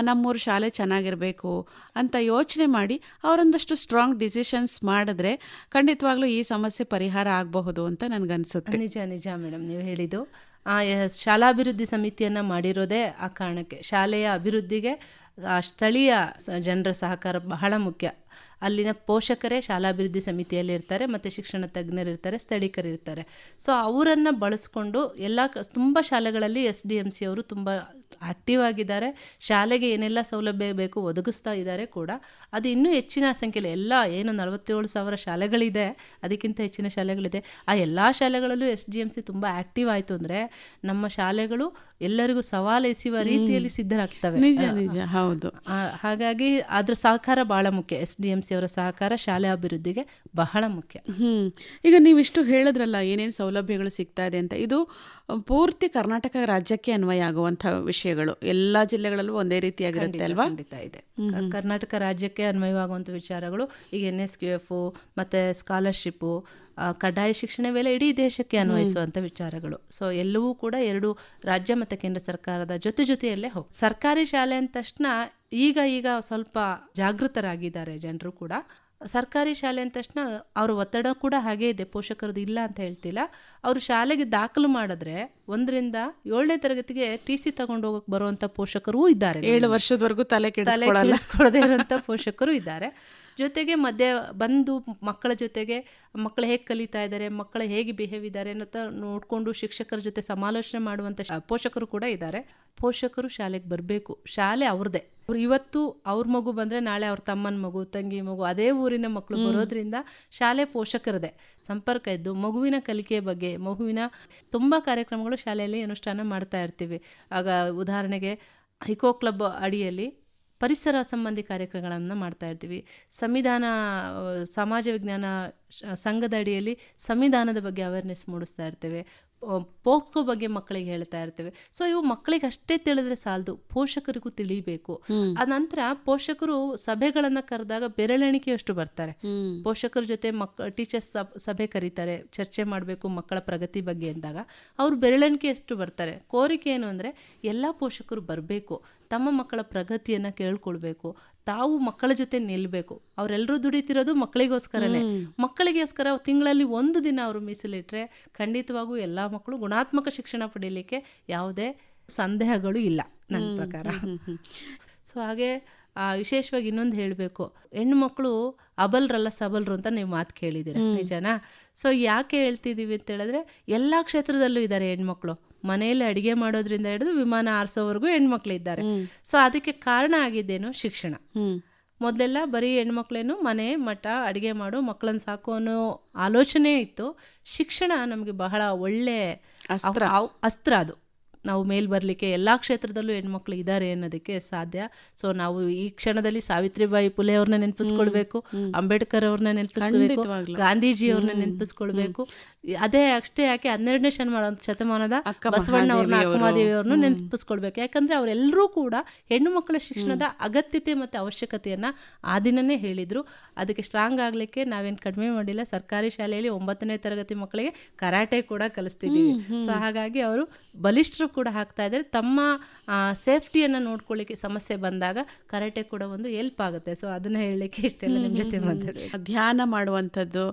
ನಮ್ಮೂರು ಶಾಲೆ ಚೆನ್ನಾಗಿರಬೇಕು ಅಂತ ಯೋಚನೆ ಮಾಡಿ ಅವರೊಂದಷ್ಟು ಸ್ಟ್ರಾಂಗ್ ಡಿಸಿಷನ್ಸ್ ಮಾಡಿದ್ರೆ ಖಂಡಿತವಾಗ್ಲೂ ಈ ಸಮಸ್ಯೆ ಪರಿಹಾರ ಆಗಬಹುದು ಅಂತ ನನಗನ್ಸುತ್ತೆ. ನಿಜ ನಿಜ ಮೇಡಮ್ ನೀವು ಹೇಳಿದ್ದು ಶಾಲಾಭಿವೃದ್ಧಿ ಸಮಿತಿಯನ್ನು ಮಾಡಿರೋದೇ ಆ ಕಾರಣಕ್ಕೆ. ಶಾಲೆಯ ಅಭಿವೃದ್ಧಿಗೆ ಸ್ಥಳೀಯ ಜನರ ಸಹಕಾರ ಬಹಳ ಮುಖ್ಯ. ಅಲ್ಲಿನ ಪೋಷಕರೇ ಶಾಲಾಭಿವೃದ್ಧಿ ಸಮಿತಿಯಲ್ಲಿ ಇರ್ತಾರೆ ಮತ್ತು ಶಿಕ್ಷಣ ತಜ್ಞರು ಇರ್ತಾರೆ ಸ್ಥಳೀಕರು ಇರ್ತಾರೆ. ಸೊ ಅವರನ್ನು ಬಳಸ್ಕೊಂಡು ಎಲ್ಲ ಕ ತುಂಬ ಶಾಲೆಗಳಲ್ಲಿ ಎಸ್ ಡಿ ಎಂ ಸಿ ಅವರು ತುಂಬ ಆಕ್ಟಿವ್ ಆಗಿದ್ದಾರೆ. ಶಾಲೆಗೆ ಏನೆಲ್ಲ ಸೌಲಭ್ಯ ಬೇಕು ಒದಗಿಸ್ತಾ ಇದ್ದಾರೆ ಕೂಡ. ಅದು ಇನ್ನೂ ಹೆಚ್ಚಿನ ಸಂಖ್ಯೆಯಲ್ಲಿ ಎಲ್ಲ ಏನು ನಲವತ್ತೇಳು ಸಾವಿರ ಶಾಲೆಗಳಿದೆ ಅದಕ್ಕಿಂತ ಹೆಚ್ಚಿನ ಶಾಲೆಗಳಿದೆ. ಆ ಎಲ್ಲ ಶಾಲೆಗಳಲ್ಲೂ ಎಸ್ ಡಿ ಎಂ ಸಿ ತುಂಬ ಆಕ್ಟಿವ್ ಆಯಿತು ಅಂದರೆ ನಮ್ಮ ಶಾಲೆಗಳು ಎಲ್ಲರಿಗೂ ಸವಾಲು ಎಸೆಯುವ ರೀತಿಯಲ್ಲಿ ಸಿದ್ಧರಾಗ್ತವೆ. ನಿಜ ನಿಜ. ಹೌದು. ಹಾಗಾಗಿ ಅದರ ಸಹಕಾರ ಭಾಳ ಮುಖ್ಯ ಎಸ್ ಡಿ ಎಂ ಸಿ ಅವರ ಸಹಕಾರ ಶಾಲೆ ಅಭಿವೃದ್ಧಿಗೆ ಬಹಳ ಮುಖ್ಯ. ಹ್ಮ್. ಈಗ ನೀವಿಷ್ಟು ಹೇಳಿದ್ರಲ್ಲ ಏನೇನು ಸೌಲಭ್ಯಗಳು ಸಿಗ್ತಾ ಇದೆ ಅಂತ. ಇದು ಪೂರ್ತಿ ಕರ್ನಾಟಕ ರಾಜ್ಯಕ್ಕೆ ಅನ್ವಯ ಆಗುವಂತಹ ವಿಷಯಗಳು. ಎಲ್ಲಾ ಜಿಲ್ಲೆಗಳಲ್ಲೂ ಒಂದೇ ರೀತಿಯಾಗಿರುತ್ತೆ ಅಲ್ವಾ? ಖಂಡಿತ ಇದೆ. ಕರ್ನಾಟಕ ರಾಜ್ಯಕ್ಕೆ ಅನ್ವಯವಾಗುವಂಥ ವಿಚಾರಗಳು ಈಗ ಎನ್ ಎಸ್ ಕ್ಯೂ ಎಫ್ ಮತ್ತೆ ಸ್ಕಾಲರ್ಶಿಪ್ಪು ಕಡ್ಡಾಯ ಶಿಕ್ಷಣ ವೇಳೆ ಇಡೀ ದೇಶಕ್ಕೆ ಅನ್ವಯಿಸುವಂಥ ವಿಚಾರಗಳು. ಸೊ ಎಲ್ಲವೂ ಕೂಡ ಎರಡು ರಾಜ್ಯ ಮತ್ತು ಕೇಂದ್ರ ಸರ್ಕಾರದ ಜೊತೆ ಜೊತೆಯಲ್ಲೇ ಹೋಗಿ ಸರ್ಕಾರಿ ಶಾಲೆ ಅಂದ ತಕ್ಷಣ ಈಗ ಈಗ ಸ್ವಲ್ಪ ಜಾಗೃತರಾಗಿದ್ದಾರೆ ಜನರು ಕೂಡ. ಸರ್ಕಾರಿ ಶಾಲೆ ಅಂದ ತಕ್ಷಣ ಅವ್ರ ಒತ್ತಡ ಕೂಡ ಹಾಗೇ ಇದೆ ಪೋಷಕರದ್ದು ಇಲ್ಲ ಅಂತ ಹೇಳ್ತಿಲ್ಲ. ಅವರು ಶಾಲೆಗೆ ದಾಖಲು ಮಾಡಿದ್ರೆ ಒಂದರಿಂದ ಏಳನೇ ತರಗತಿಗೆ ಟಿ ಸಿ ತಗೊಂಡು ಹೋಗಕ್ಕೆ ಬರುವಂಥ ಪೋಷಕರೂ ಇದ್ದಾರೆ. ಏಳು ವರ್ಷದವರೆಗೂ ತಲೆ ತಲೆ ಕೊಡದೇ ಇರುವಂತ ಇರುವಂಥ ಪೋಷಕರು ಇದ್ದಾರೆ. ಜೊತೆಗೆ ಮಧ್ಯ ಬಂದು ಮಕ್ಕಳ ಜೊತೆಗೆ ಮಕ್ಕಳು ಹೇಗೆ ಕಲಿತಾ ಇದ್ದಾರೆ ಮಕ್ಕಳು ಹೇಗೆ ಬಿಹೇವ್ ಇದ್ದಾರೆ ಅನ್ನೋತ ನೋಡಿಕೊಂಡು ಶಿಕ್ಷಕರ ಜೊತೆ ಸಮಾಲೋಚನೆ ಮಾಡುವಂಥ ಪೋಷಕರು ಕೂಡ ಇದ್ದಾರೆ ಪೋಷಕರು ಶಾಲೆಗೆ ಬರಬೇಕು. ಶಾಲೆ ಅವ್ರದ್ದೇ ಅವ್ರು ಇವತ್ತು ಅವ್ರ ಮಗು ಬಂದರೆ ನಾಳೆ ಅವ್ರ ತಮ್ಮನ ಮಗು ತಂಗಿ ಮಗು ಅದೇ ಊರಿನ ಮಕ್ಕಳು ಬರೋದ್ರಿಂದ ಶಾಲೆ ಪೋಷಕರದೇ. ಸಂಪರ್ಕ ಇದ್ದು ಮಗುವಿನ ಕಲಿಕೆ ಬಗ್ಗೆ ಮಗುವಿನ ತುಂಬ ಕಾರ್ಯಕ್ರಮಗಳು ಶಾಲೆಯಲ್ಲಿ ಅನುಷ್ಠಾನ ಮಾಡ್ತಾ ಇರ್ತೀವಿ. ಆಗ ಉದಾಹರಣೆಗೆ ಹಿಕೋ ಕ್ಲಬ್ ಅಡಿಯಲ್ಲಿ ಪರಿಸರ ಸಂಬಂಧಿ ಕಾರ್ಯಕ್ರಮಗಳನ್ನು ಮಾಡ್ತಾ ಇರ್ತೀವಿ. ಸಂವಿಧಾನ, ಸಮಾಜ ವಿಜ್ಞಾನ ಸಂಘದ ಅಡಿಯಲ್ಲಿ ಸಂವಿಧಾನದ ಬಗ್ಗೆ ಅವೇರ್ನೆಸ್ ಮೂಡಿಸ್ತಾ ಇರ್ತೇವೆ. ಪೋಕ್ಸೋ ಬಗ್ಗೆ ಮಕ್ಕಳಿಗೆ ಹೇಳ್ತಾ ಇರ್ತೇವೆ. ಸೊ ಇವು ಮಕ್ಕಳಿಗೆ ಅಷ್ಟೇ ತಿಳಿದ್ರೆ ಸಾಲದು. ಪೋಷಕರಿಗೂ ತಿಳಿಬೇಕು. ಆ ನಂತರ ಪೋಷಕರು ಸಭೆಗಳನ್ನ ಕರೆದಾಗ ಬೆರಳೆಣಿಕೆಯಷ್ಟು ಬರ್ತಾರೆ. ಪೋಷಕರ ಜೊತೆ ಮಕ್ಕ ಟೀಚರ್ಸ್ ಸಭೆ ಕರೀತಾರೆ. ಚರ್ಚೆ ಮಾಡಬೇಕು ಮಕ್ಕಳ ಪ್ರಗತಿ ಬಗ್ಗೆ ಅಂದಾಗ. ಅವರು ಬೆರಳೆಣಿಕೆಯಷ್ಟು ಬರ್ತಾರೆ. ಕೋರಿಕೆ ಏನು ಅಂದ್ರೆ ಎಲ್ಲಾ ಪೋಷಕರು ಬರಬೇಕು. ತಮ್ಮ ಮಕ್ಕಳ ಪ್ರಗತಿಯನ್ನ ಕೇಳ್ಕೊಳ್ಬೇಕು. ತಾವು ಮಕ್ಕಳ ಜೊತೆ ನಿಲ್ಲಬೇಕು ಅವರೆಲ್ಲರೂ ದುಡಿತಿರೋದು ಮಕ್ಕಳಿಗೋಸ್ಕರನೇ. ಮಕ್ಕಳಿಗೋಸ್ಕರ ತಿಂಗಳಲ್ಲಿ ಒಂದು ದಿನ ಅವರು ಮೀಸಲಿಟ್ರೆ ಖಂಡಿತವಾಗೂ ಎಲ್ಲ ಮಕ್ಕಳು ಗುಣಾತ್ಮಕ ಶಿಕ್ಷಣ ಪಡೀಲಿಕ್ಕೆ ಯಾವುದೇ ಸಂದೇಹಗಳು ಇಲ್ಲ ನನ್ನ ಪ್ರಕಾರ. ಸೊ ಹಾಗೆ ಆ, ವಿಶೇಷವಾಗಿ ಇನ್ನೊಂದು ಹೇಳಬೇಕು. ಹೆಣ್ಮಕ್ಳು ಅಬಲ್ರಲ್ಲ ಸಬಲ್ರು ಅಂತ ನೀವು ಮಾತು ಕೇಳಿದ್ದೀರ. ನಿಜನಾ? ಸೊ ಯಾಕೆ ಹೇಳ್ತಿದ್ದೀವಿ ಅಂತ ಹೇಳಿದ್ರೆ ಎಲ್ಲ ಕ್ಷೇತ್ರದಲ್ಲೂ ಇದ್ದಾರೆ ಹೆಣ್ಮಕ್ಳು. ಮನೆಯಲ್ಲಿ ಅಡಿಗೆ ಮಾಡೋದ್ರಿಂದ ಹಿಡಿದು ವಿಮಾನ ಆರಿಸೋವರೆಗೂ ಹೆಣ್ಮಕ್ಳು ಇದ್ದಾರೆ. ಸೊ ಅದಕ್ಕೆ ಕಾರಣ ಆಗಿದ್ದೇನು? ಶಿಕ್ಷಣ. ಮೊದಲೆಲ್ಲ ಬರೀ ಹೆಣ್ಮಕ್ಳೇನು ಮನೆ ಮಠ ಅಡಿಗೆ ಮಾಡು ಮಕ್ಕಳನ್ನ ಸಾಕು ಅನ್ನೋ ಆಲೋಚನೆ ಇತ್ತು. ಶಿಕ್ಷಣ ನಮಗೆ ಬಹಳ ಒಳ್ಳೆ ಅಸ್ತ್ರ. ಅದು. ನಾವು ಮೇಲ್ ಬರಲಿಕ್ಕೆ ಎಲ್ಲ ಕ್ಷೇತ್ರದಲ್ಲೂ ಹೆಣ್ಮಕ್ಳು ಇದ್ದಾರೆ ಅನ್ನೋದಕ್ಕೆ ಸಾಧ್ಯ. ಸೊ ನಾವು ಈ ಕ್ಷಣದಲ್ಲಿ ಸಾವಿತ್ರಿಬಾಯಿ ಪುಲೆ ಅವ್ರನ್ನ ನೆನಪಿಸ್ಕೊಳ್ಬೇಕು ಅಂಬೇಡ್ಕರ್ ಅವ್ರನ್ನ ನೆನಪಿಸ್ಕೊಳ್ಬೇಕು. ಗಾಂಧೀಜಿ ಅವ್ರನ್ನ ನೆನಪಿಸ್ಕೊಳ್ಬೇಕು ಅದೇ ಅಷ್ಟೇ ಯಾಕೆ ಹನ್ನೆರಡನೇ ಶತಮಾನ ಶತಮಾನದ ಅಕ್ಕ ಬಸವಣ್ಣ ಅವ್ರನ್ನ ಮಹಾದೇವಿ ಅವರು. ಅವ್ರನ್ನ ನೆನಪಿಸ್ಕೊಳ್ಬೇಕು. ಯಾಕಂದ್ರೆ ಅವರೆಲ್ಲರೂ ಕೂಡ ಹೆಣ್ಣು ಮಕ್ಕಳ ಶಿಕ್ಷಣದ ಅಗತ್ಯತೆ ಮತ್ತು ಅವಶ್ಯಕತೆಯನ್ನ ಆ ದಿನನೇ ಹೇಳಿದ್ರು. ಅದಕ್ಕೆ ಸ್ಟ್ರಾಂಗ್ ಆಗ್ಲಿಕ್ಕೆ ನಾವೇನು ಕಡಿಮೆ ಮಾಡಿಲ್ಲ. ಸರ್ಕಾರಿ ಶಾಲೆಯಲ್ಲಿ ಒಂಬತ್ತನೇ ತರಗತಿ ಮಕ್ಕಳಿಗೆ ಕರಾಟೆ ಕೂಡ ಕಲಿಸ್ತಿದ್ದೀವಿ. ಸೊ ಹಾಗಾಗಿ ಅವರು ಬಲಿಷ್ಠರು ಕೂಡ ಹಾಕ್ತಾ ಇದ್ದಾರೆ. ತಮ್ಮ ಸೇಫ್ಟಿಯನ್ನು ನೋಡ್ಕೊಳ್ಳಿಕ್ಕೆ ಸಮಸ್ಯೆ ಬಂದಾಗ ಕರಾಟೆ ಕೂಡ ಒಂದು ಹೆಲ್ಪ್ ಆಗುತ್ತೆ. ಸೊ ಅದನ್ನ ಹೇಳಲಿಕ್ಕೆ ಇಷ್ಟೆಲ್ಲ ನಿಮ್ಮ ಜೊತೆ ಮಾತಾಡಿ ಧ್ಯಾನ ಮಾಡುವಂಥದ್ದು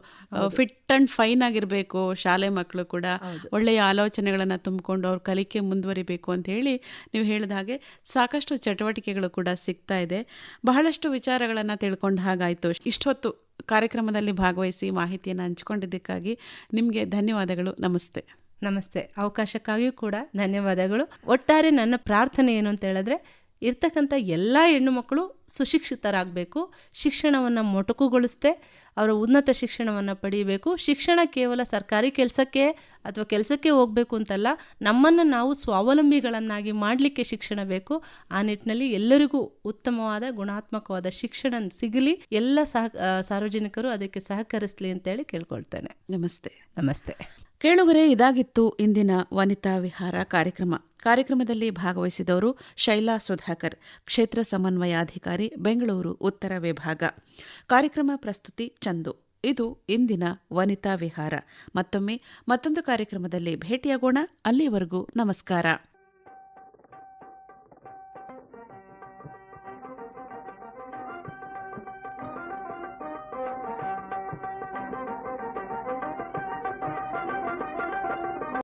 ಫಿಟ್ ಅಂಡ್ ಫೈನ್ ಆಗಿರಬೇಕು. ಶಾಲೆ ಮಕ್ಕಳು ಕೂಡ ಒಳ್ಳೆಯ ಆಲೋಚನೆಗಳನ್ನು ತುಂಬಿಕೊಂಡು ಅವ್ರ ಕಲಿಕೆ ಮುಂದುವರಿಬೇಕು ಅಂತ ಹೇಳಿ ನೀವು ಹೇಳಿದ ಹಾಗೆ ಸಾಕಷ್ಟು ಚಟುವಟಿಕೆಗಳು ಕೂಡ ಸಿಗ್ತಾ ಇದೆ. ಬಹಳಷ್ಟು ವಿಚಾರಗಳನ್ನು ತಿಳ್ಕೊಂಡ ಹಾಗಾಯಿತು. ಇಷ್ಟೊತ್ತು ಕಾರ್ಯಕ್ರಮದಲ್ಲಿ ಭಾಗವಹಿಸಿ ಮಾಹಿತಿಯನ್ನು ಹಂಚಿಕೊಂಡಿದ್ದಕ್ಕಾಗಿ ನಿಮಗೆ ಧನ್ಯವಾದಗಳು. ನಮಸ್ತೆ. ನಮಸ್ತೆ. ಅವಕಾಶಕ್ಕಾಗಿಯೂ ಕೂಡ ಧನ್ಯವಾದಗಳು. ಒಟ್ಟಾರೆ ನನ್ನ ಪ್ರಾರ್ಥನೆ ಏನು ಅಂತ ಹೇಳಿದ್ರೆ ಇರ್ತಕ್ಕಂಥ ಎಲ್ಲ ಹೆಣ್ಣು ಮಕ್ಕಳು ಸುಶಿಕ್ಷಿತರಾಗಬೇಕು ಶಿಕ್ಷಣವನ್ನು ಮೊಟಕುಗೊಳಿಸದೆ ಅವರ ಉನ್ನತ ಶಿಕ್ಷಣವನ್ನು ಪಡೆಯಬೇಕು ಶಿಕ್ಷಣ ಕೇವಲ ಸರ್ಕಾರಿ ಕೆಲಸಕ್ಕೆ ಅಥವಾ ಕೆಲಸಕ್ಕೆ ಹೋಗಬೇಕು ಅಂತಲ್ಲ ನಮ್ಮನ್ನು ನಾವು ಸ್ವಾವಲಂಬಿಗಳನ್ನಾಗಿ ಮಾಡಲಿಕ್ಕೆ ಶಿಕ್ಷಣ ಬೇಕು. ಆ ನಿಟ್ಟಿನಲ್ಲಿ ಎಲ್ಲರಿಗೂ ಉತ್ತಮವಾದ ಗುಣಾತ್ಮಕವಾದ ಶಿಕ್ಷಣ ಸಿಗಲಿ. ಎಲ್ಲ ಸಹ ಸಾರ್ವಜನಿಕರು ಅದಕ್ಕೆ ಸಹಕರಿಸಲಿ ಅಂತೇಳಿ ಕೇಳ್ಕೊಳ್ತೇನೆ. ನಮಸ್ತೆ. ನಮಸ್ತೆ. ಕೇಳುಗರೆ, ಇದಾಗಿತ್ತು ಇಂದಿನ ವನಿತಾ ವಿಹಾರ ಕಾರ್ಯಕ್ರಮ. ಕಾರ್ಯಕ್ರಮದಲ್ಲಿ ಭಾಗವಹಿಸಿದವರು ಶೈಲಾ ಸುಧಾಕರ್, ಕ್ಷೇತ್ರ ಸಮನ್ವಯಾಧಿಕಾರಿ, ಬೆಂಗಳೂರು ಉತ್ತರ ವಿಭಾಗ. ಕಾರ್ಯಕ್ರಮ ಪ್ರಸ್ತುತಿ ಚಂದು. ಇದು ಇಂದಿನ ವನಿತಾ ವಿಹಾರ. ಮತ್ತೊಮ್ಮೆ ಮತ್ತೊಂದು ಕಾರ್ಯಕ್ರಮದಲ್ಲಿ ಭೇಟಿಯಾಗೋಣ. ಅಲ್ಲಿವರೆಗೂ ನಮಸ್ಕಾರ.